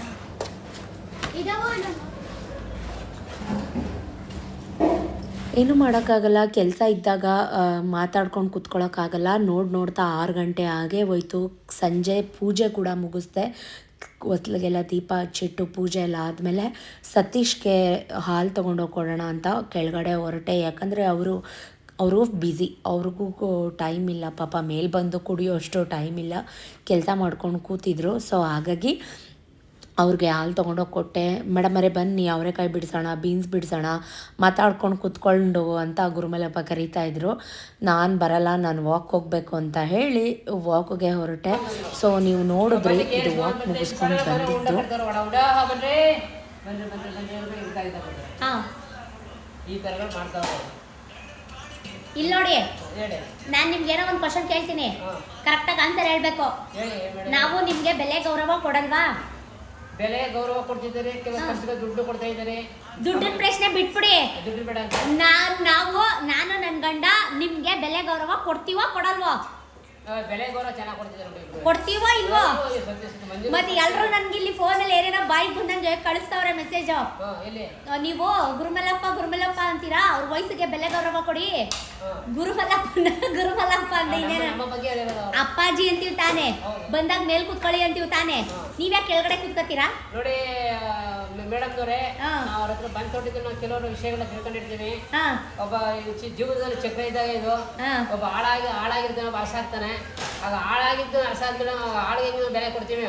Speaker 1: ಏನು? ಮಾಡೋಕ್ಕಾಗಲ್ಲ ಕೆಲಸ ಇದ್ದಾಗ ಮಾತಾಡ್ಕೊಂಡು ಕುತ್ಕೊಳ್ಳೋಕ್ಕಾಗಲ್ಲ ನೋಡಿ ನೋಡ್ತಾ ಆರು ಗಂಟೆ ಹಾಗೆ ಹೋಯ್ತು. ಸಂಜೆ ಪೂಜೆ ಕೂಡ ಮುಗಿಸ್ದೆ. ಹೊಸ್ಲಿಗೆಲ್ಲ ದೀಪ ಹಚ್ಚಿಟ್ಟು ಪೂಜೆ ಎಲ್ಲ ಆದಮೇಲೆ ಸತೀಶ್ಗೆ ಹಾಲು ತೊಗೊಂಡೋಗಿ ಕೊಡೋಣ ಅಂತ ಕೆಳಗಡೆ ಹೊರಟೆ. ಯಾಕಂದರೆ ಅವರು ಅವರು ಬ್ಯುಸಿ ಅವ್ರಿಗೂ ಟೈಮ್ ಇಲ್ಲ. ಪಾಪ ಮೇಲೆ ಬಂದು ಕುಡಿಯೋ ಅಷ್ಟು ಟೈಮ್ ಇಲ್ಲ. ಕೆಲಸ ಮಾಡ್ಕೊಂಡು ಕೂತಿದ್ರು. ಸೊ ಹಾಗಾಗಿ ಅವ್ರಿಗೆ ಹಾಲು ತೊಗೊಂಡೋಗಿ ಕೊಟ್ಟೆ. ಮೇಡಮರೇ ಬನ್ನಿ ಅವರೆಕಾಯಿ ಬಿಡಿಸೋಣ ಬೀನ್ಸ್ ಬಿಡಿಸೋಣ ಮಾತಾಡ್ಕೊಂಡು ಕುತ್ಕೊಂಡು ಅಂತ ಗುರುಮಲಪ್ಪ ಕರೀತಾ ಇದ್ದರು ನಾನು ಬರಲ್ಲ ನಾನು ವಾಕ್ ಹೋಗಬೇಕು ಅಂತ ಹೇಳಿ ವಾಕ್ಗೆ ಹೊರಟೆ. ಸೊ ನೀವು ನೋಡಿದ್ರಿ ಇದು ವಾಕ್ ಮುಗಿಸ್ಕೊಂಡು ಬಂದಿದ್ದು.
Speaker 5: ಇಲ್ಲ ನೋಡಿ ನಾನು ನಿಮ್ಗೆ ಏನೋ ಒಂದು ಕ್ವಶನ್ ಕೇಳ್ತೀನಿ. ಕರೆಕ್ಟಾಗಿ ಆನ್ಸರ್ ಹೇಳ್ಬೇಕು. ನಾವು ನಿಮಗೆ ಬೆಲೆ ಗೌರವ ಕೊಡಲ್ವಾ?
Speaker 6: ಬೆಲೆ ಗೌರವ ಕೊಡ್ತಿದ್ದಾರೆ ಕೆಲವು ಕಷ್ಟದ ದುಡ್ಡು ಕೊಡ್ತಾ ಇದ್ದಾರೆ.
Speaker 5: ದುಡ್ಡಿನ ಪ್ರಶ್ನೆ ಬಿಟ್ಬಿಡಿ.
Speaker 6: ದುಡ್ಡು ಬೇಡ
Speaker 5: ನಾನು ನಾವು ನಾನು ನನ್ನ ಗಂಡ ನಿಮ್ಗೆ ಬೆಲೆ ಗೌರವ ಕೊಡ್ತೀವೋ ಕೊಡಲ್ವೋ? ಕೊಡ್ತೀವೋ ಇಲ್ವೋ? ಮತ್ತೆ ಎಲ್ಲರೂ ನನ್ಗೆ ಇಲ್ಲಿ ಫೋನಲ್ಲಿ ಏನೇನೋ ಬಾಯಿಗೆ ಬಂದಂಗೆ ಕಳಿಸ್ತಾವ್ರೆ ಮೆಸೇಜ್ ನೀವು ಗುರುಮಲ್ಲಪ್ಪ ಗುರುಮಲ್ಲಪ್ಪ ಅಂತೀರಾ? ಅವ್ರ ವಯಸ್ಸಿಗೆ ಬೆಲೆ ಗೌರವ ಕೊಡಿ. ಗುರುಮಲ್ಲಪ್ಪ ಗುರುಮಲ್ಲಪ್ಪ
Speaker 6: ನಮ್ಮ-
Speaker 5: ಇನ್ನೇನು. ಅಪ್ಪಾಜಿ ಅಂತೀವಿ ತಾನೆ. ಬಂದಾಗ ಮೇಲ್ ಕುತ್ಕೊಳ್ಳಿ ಅಂತೀವಿ ತಾನೆ. ನೀವ್ಯಾಕೆ ಕೆಳಗಡೆ ಕುತ್ಕೋತೀರಾ
Speaker 6: ನೋಡಿ ನಾವು ಅವ್ರ ಹತ್ರ ಬಂದ್ ತೊಟ್ಟಿದ್ದು ನಾವು ಕೆಲವರು ವಿಷಯಗಳನ್ನ ತಿಳ್ಕೊಂಡಿರ್ತೀವಿ. ಒಬ್ಬ ಜೀವನದಲ್ಲಿ ಚಕ್ರ ಇದ್ದಾಗ ಇದು ಒಬ್ಬ ಹಾಳಾಗಿ ಹಾಳಾಗಿರ್ತಾನೆ ಒಬ್ಬ ಆಗ್ತಾನೆ. ಆಗ ಹಾಳಾಗಿದ್ದು ಅರ್ಸಾದ್ಮೇಲೆ ನಾವು ಹಾಳಿಗೆ ಹೆಂಗ್ ನಾವು ಬೆಲೆ ಕೊಡ್ತೀವಿ.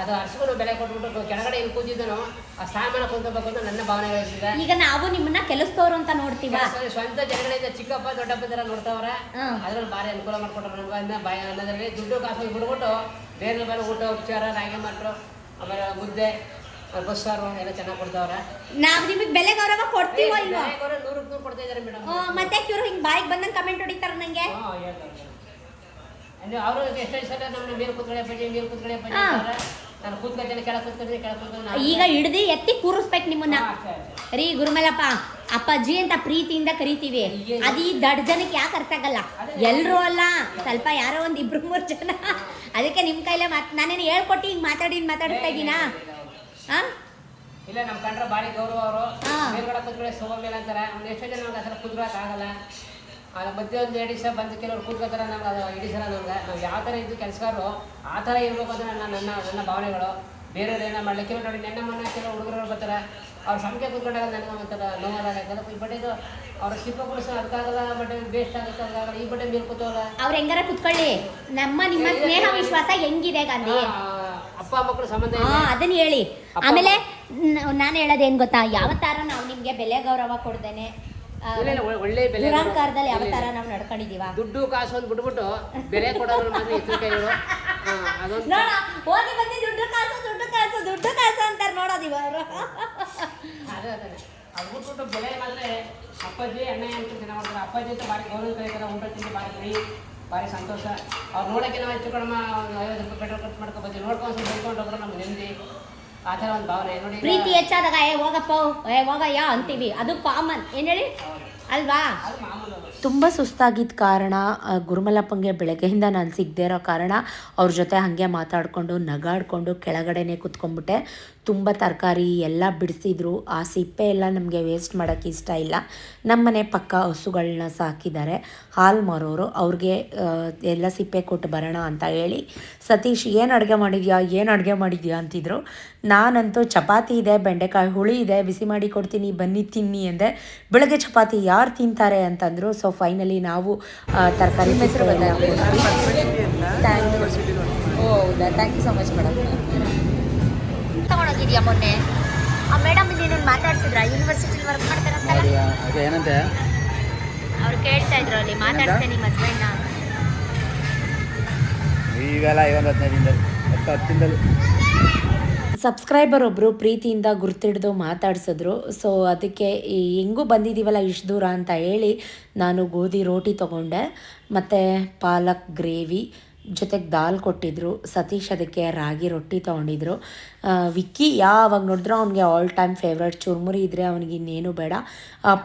Speaker 6: ಅದು ಅರ್ಸ್ಕೊಂಡು ಬೆಲೆ ಕೊಟ್ಬಿಟ್ಟು ಕೆಳಗಡೆ ಇಲ್ಲಿ ಕೂತಿದ್ದನು ಆ ಸ್ಥಾನಮಾನ ಕುಂತಬೇಕು ಅಂತ ನನ್ನ ಭಾವನೆಗಳಿದೆ
Speaker 5: ಈಗ ನಾವು ನಿಮ್ಮನ್ನ ಕೆಲಸದವ್ರು ಅಂತ ನೋಡ್ತೀವ?
Speaker 6: ಸ್ವಂತ ಜನಗಳಿಂದ ಚಿಕ್ಕಪ್ಪ ದೊಡ್ಡಪ್ಪ ತರ ನೋಡ್ತಾವ್ರ. ಅದ್ರಲ್ಲಿ ಭಾರಿ ಅನುಕೂಲ ಮಾಡ್ಕೊಟ್ರು ಬಾಯಿ ಅನ್ನೋದ್ರಲ್ಲಿ ದುಡ್ಡು ಕಾಸು ಬಿಡ್ಬಿಟ್ಟು ಬೇರೆ ಬೇರೆ ಊಟ ಉಪಚಾರ ರಾಗಿ ಮಾಡ್ರು ಆಮೇಲೆ ಮುದ್ದೆ. ಬಸ್ಸಾರು ಎಲ್ಲ ಚೆನ್ನಾಗಿ ಕೊಡ್ತಾವ್ರ?
Speaker 5: ನಾವ್ ನಿಮಗ್ ಬೆಲೆ ಗೌರವ ಕೊಡ್ತೀವೋ ಇಲ್ವೋ?
Speaker 6: ನೂರಕ್ಕೆ ನೂರು ಕೊಡ್ತಾ ಇದ್ದಾರೆ ಮೇಡಮ್.
Speaker 5: ಆ, ಮತ್ತೆ ಇವ್ರು ಹಿಂಗ್ ಬಾಯಿಗೆ ಬಂದನ್ ಕಮೆಂಟ್ ಹೊಡಿತಾರ ನಂಗೆ?
Speaker 6: ಹಾಂ ಹೇಳ್ತಾರೆ ಅಂದ್ರೆ ಅವರು ಎಷ್ಟೋ ಸಲ ನಮ್ಮ ಮೇಲೆ ಕೂತ್ಕೊಳ್ಳಿ ಅಪ್ಪಾಜಿ ಮೇಲೆ ಕೂತ್ಕೊಳ್ಳಿ ಅಪ್ಪಾಜಿ ನಾನು ಕೂತ್ಕೊಳ್ತೇನೆ ಕೆಳಗೆ ಕೂತ್ಕೊಳ್ತೀನಿ ಕೆಳಗೆ ಕೂತ್ಕೊಂಡು
Speaker 5: ಈಗ ಹಿಡ್ದು ಎತ್ತಿ ಕೂರಿಸ್ಬೇಕು ನಿಮ್ಮನ್ನ. ರೀ ಗುರುಮಲಪ್ಪ ಅಪ್ಪಾಜಿ ಅಂತ ಪ್ರೀತಿಯಿಂದ ಕರಿತೀವಿ. ಅದು ಈ ದಡ್ ಜನಕ್ಕೆ ಯಾಕೆ ಅರ್ಥ ಆಗಲ್ಲ? ಎಲ್ಲರೂ ಅಲ್ಲ ಸ್ವಲ್ಪ ಯಾರೋ ಒಂದ್ ಇಬ್ರು ಮೂರು ಜನ. ಅದಕ್ಕೆ ನಿಮ್ ಕೈಲೇ ಮಾತ್ ನಾನೇನು ಹೇಳ್ಕೊಟ್ಟು ಹಿಂಗ್ ಮಾತಾಡಿ ಮಾತಾಡ್ತಾ ಇದ್ದೀನಾ? ಹಾ?
Speaker 6: ಇಲ್ಲ ನಮ್ಮ ಕಂಡ್ರೆ ಭಾರಿ ಗೌರವ ಅವರು. ಮೇಲ್ಗಡೆ ಕೂತ್ಕೊಳ್ಳಿ ಮೇಲೆ ಅಂತಾರೆ. ಒಂದು ಎಷ್ಟೋ ಜನ ನಮ್ಗೆ ಅಸಲ ಕುದ್ರಕ್ಕೆ ಆಗಲ್ಲ. ಅದು ಮಧ್ಯೆ ಒಂದು ಎರಡು ದಿವಸ ಬಂದು ಕೆಲವ್ರು ಕೂತ್ಕೋತಾರೆ ನಮ್ಗೆ ಅದು ಇಡೀ ಸಲ ನಮ್ಗೆ. ನಾವು ಯಾವ ಥರ ಇದ್ದು ಕೆಲಸಗಾರರು ಆ ಥರ ಇರಬೇಕು ಅಂತ ನನ್ನ ನನ್ನ ನನ್ನ ಭಾವನೆಗಳು. ಬೇರೆಯವ್ರು ಏನೋ ಮಾಡಲಿ? ಕೆಲವು ನೋಡಿ ನೆನ್ನೆ ಮೊನ್ನೆ ಕೆಲವು ಹುಡುಗರು ಬರ್ತಾರೆ. ಅವ್ರ ಸಂಖ್ಯೆ ಕೂತ್ಕೊಂಡಾಗ ನನಗೆ ಒಂಥರ ನೋವಾದಾಗ ಬಟ್ ಇದು ಅವ್ರ ಶಿಲ್ಪ ಕೊಡಿಸೋ ಅದಕ್ಕಾಗಲ್ಲ ಬಟ್ ಬೇಸ್ಟ್ ಆಗುತ್ತೆ ಅದಕ್ಕಾಗಲ್ಲ ಈ ಬಟ್ಟೆ ಮೇಲೆ ಕೂತವಲ್ಲ
Speaker 5: ಅವ್ರ ಹೆಂಗಾರ ಕುತ್ಕೊಳ್ಳಿ. ನಮ್ಮ ನಿಮ್ಮ ಸ್ನೇಹ ವಿಶ್ವಾಸ ಹೆಂಗಿದೆ ಗಾಂಧಿ?
Speaker 6: ಅಪ್ಪ ಮಕ್ಕಳು ಸಂಬಂಧ
Speaker 5: ಹಾ ಅದನ್ನ ಹೇಳಿ. ಆಮೇಲೆ ನಾನು ಹೇಳೋದೇನ್ ಗೊತ್ತಾ? ಯಾವ ತರ ನಾವು ನಿಮ್ಗೆ ಬೆಲೆ ಗೌರವ ಕೊಡ್ದೇನೆ ಆ,
Speaker 6: ಇಲ್ಲ, ಇಲ್ಲ, ಒಳ್ಳೆ- ಒಳ್ಳೆ ಬೆಲೆ
Speaker 5: ದುರಾಂಕಾರದಲ್ಲಿ ಯಾವ ತರ. ನಾವು ನಡ್ಕೊಂಡಿದೀವ?
Speaker 6: ದುಡ್ಡು ಕಾಸು ಅಂತ ಬಿಟ್ಬಿಟ್ಟು ಬೆಲೆ ಕೊಡೋರು ಮಾತ್ರ ಎಚ್ಚರಿಕೆಗಳು ಅದೊಂದು
Speaker 5: ನೋಡ ಹೋಗಿ ಬಂದು ದುಡ್ಡು ಕಾಸು ದುಡ್ಡು ಕಾಸು ದುಡ್ಡು ಕಾಸು ಅಂತಾರೆ ನೋಡೋದು ಇವರು.
Speaker 6: ಅದೇ ಅದೇ ಅದು. ಬಿಟ್ಬಿಟ್ಟು ಬೆಲೆ ಮಾತ್ರ ಅಪ್ಪಾಜಿ ಅಣ್ಣ ಅಂತ ಚೆನ್ನಾಗಿ ಮಾಡ್ತಾರೆ. ಅಪ್ಪಾಜಿ ಅಂತ ಬಾರಿ ಗೌರವ ಕರೀತಾರೆ ಊಟ ತಿಂದು ಬಾರಿ ಭಾರಿ ಸಂತೋಷ. ಅವ್ರು ನೋಡೋಕೆ ನಾವು ಹೆಚ್ಚು ಕಡಿಮೆ ಒಂದು ಐವತ್ತು ರೂಪಾಯಿ ಪೆಟ್ರೋಲ್ ಖರ್ಚು ಮಾಡ್ಕೊ ಬಂದು ನೋಡ್ಕೊಂಡು ಸ್ವಲ್ಪ ಹೋಗ್ರೆ ನಮ್ಗೆ ನೆಮ್ಮದಿ. ಆ ಥರ ಒಂದು ಭಾವನೆ. ನೋಡಿ
Speaker 5: ಪ್ರೀತಿ ಹೆಚ್ಚಾದಾಗ ಏ ಹೋಗಪ್ಪ ಏ ಹೋಗಯ್ಯ ಅಂತೀವಿ. ಅದು ಕಾಮನ್ ಏನು ಹೇಳಿ? ಅಲ್ವಾ.
Speaker 1: ತುಂಬ ಸುಸ್ತಾಗಿದ್ದ ಕಾರಣ ಗುರುಮಲಪ್ಪಂಗೆ ಬೆಳಗ್ಗೆಯಿಂದ ನಾನು ಸಿಗದೇ ಇರೋ ಕಾರಣ ಅವ್ರ ಜೊತೆ ಹಾಗೆ ಮಾತಾಡಿಕೊಂಡು, ನಗಾಡಿಕೊಂಡು ಕೆಳಗಡೆನೇ ಕುತ್ಕೊಂಡ್ಬಿಟ್ಟೆ. ತುಂಬ ತರಕಾರಿ ಎಲ್ಲ ಬಿಡಿಸಿದ್ರು. ಆ ಸಿಪ್ಪೆ ಎಲ್ಲ ನಮಗೆ ವೇಸ್ಟ್ ಮಾಡೋಕ್ಕೆ ಇಷ್ಟ ಇಲ್ಲ. ನಮ್ಮನೆ ಪಕ್ಕ ಹಸುಗಳನ್ನ ಸಾಕಿದ್ದಾರೆ. ಹಾಲು ಮಾರೋರು, ಅವ್ರಿಗೆ ಎಲ್ಲ ಸಿಪ್ಪೆ ಕೊಟ್ಟು ಬರೋಣ ಅಂತ ಹೇಳಿ ಸತೀಶ್ ಏನು ಅಡುಗೆ ಮಾಡಿದ್ಯಾ? ಏನು ಅಡುಗೆ ಮಾಡಿದ್ಯಾ? ಅಂತಿದ್ರು. ನಾನಂತೂ ಚಪಾತಿ ಇದೆ ಬೆಂಡೆಕಾಯಿ ಹುಳಿ ಇದೆ ಬಿಸಿ ಮಾಡಿ ಕೊಡ್ತೀನಿ ಬನ್ನಿ ತಿನ್ನಿ ಅಂದೆ ಬೆಳಗ್ಗೆ ಚಪಾತಿ ಯಾರು ತಿಂತಾರೆ ಅಂತಂದರು. ಸೊ ಫೈನಲಿ ನಾವು ತರಕಾರಿ ಹೆಸರು ಓ ಹೌದಾ? Thank you so much madam
Speaker 5: ತಗೊಂಡೋಗಿದ್ಯಾ ಮೊನ್ನೆ? ಆ ಮೇಡಮ್ ನೀನು ಮಾತಾಡ್ಸಿದ್ರ? ಯೂನಿವರ್ಸಿಟಿಲಿ ವರ್ಕ್
Speaker 4: ಮಾಡ್ತಾರಂತ ಏನಂತೆ?
Speaker 5: ಅವ್ರು ಕೇಳ್ತಾ ಇದ್ರು ಅಲ್ಲಿ ಮಾತಾಡ್ತೇನೆ ನಿಮ್ಮ ಹಸ್ಬೆಂಡ್ನ
Speaker 4: ಈಗೆಲ್ಲ ಐವತ್ತು ಹದಿನೈದು ದಿನದಲ್ಲಿ, ಹತ್ತು ಹತ್ತು ದಿನದಲ್ಲಿ
Speaker 1: ಸಬ್ಸ್ಕ್ರೈಬರ್ ಒಬ್ಬರು ಪ್ರೀತಿಯಿಂದ ಗುರ್ತಿಡ್ದು ಮಾತಾಡ್ಸಿದ್ರು. ಸೊ ಅದಕ್ಕೆ ಈ ಹೆಂಗೂ ಬಂದಿದ್ದೀವಲ್ಲ ಇಷ್ಟು ದೂರ ಅಂತ ಹೇಳಿ ನಾನು ಗೋಧಿ ರೋಟಿ ತೊಗೊಂಡೆ, ಮತ್ತು ಪಾಲಕ್ ಗ್ರೇವಿ ಜೊತೆಗೆ ದಾಲ್ ಕೊಟ್ಟಿದ್ರು. ಸತೀಶ್ ಅದಕ್ಕೆ ರಾಗಿ ರೊಟ್ಟಿ ತೊಗೊಂಡಿದ್ರು. ವಿಕ್ಕಿ ಯಾವಾಗ ನೋಡಿದ್ರು ಅವ್ನಿಗೆ ಆಲ್ ಟೈಮ್ ಫೇವ್ರೇಟ್ ಚುರ್ಮುರಿ ಇದ್ದರೆ ಅವ್ನಿಗೆ ಇನ್ನೇನು ಬೇಡ.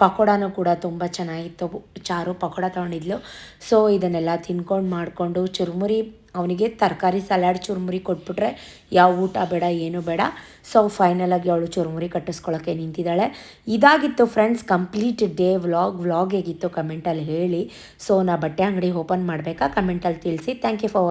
Speaker 1: ಪಕೋಡಾನು ಕೂಡ ತುಂಬ ಚೆನ್ನಾಗಿತ್ತು. ಚಾರು ಪಕೋಡ ತೊಗೊಂಡಿದ್ಲು. ಸೊ ಇದನ್ನೆಲ್ಲ ತಿನ್ಕೊಂಡು ಮಾಡಿಕೊಂಡು ಚುರ್ಮುರಿ ಅವನಿಗೆ ತರಕಾರಿ ಸಲಾಡ್ ಚುರುಮುರಿ ಕೊಟ್ಬಿಟ್ರೆ, ಯಾವ ಊಟ ಬೇಡ, ಏನು ಬೇಡ. ಸೊ ಫೈನಲಾಗಿ ಅವಳು ಚುರುಮುರಿ ಕಟ್ಟಿಸ್ಕೊಳ್ಳೋಕ್ಕೆ ನಿಂತಿದ್ದಾಳೆ. ಇದಾಗಿತ್ತು friends complete day vlog vlog ಹೇಗಿತ್ತು? ಕಮೆಂಟಲ್ಲಿ ಹೇಳಿ. ಸೊ ನಾ ಬಟ್ಟೆ ಅಂಗಡಿ ಓಪನ್ ಮಾಡಬೇಕಾ? ಕಮೆಂಟಲ್ಲಿ ತಿಳಿಸಿ. Thank you for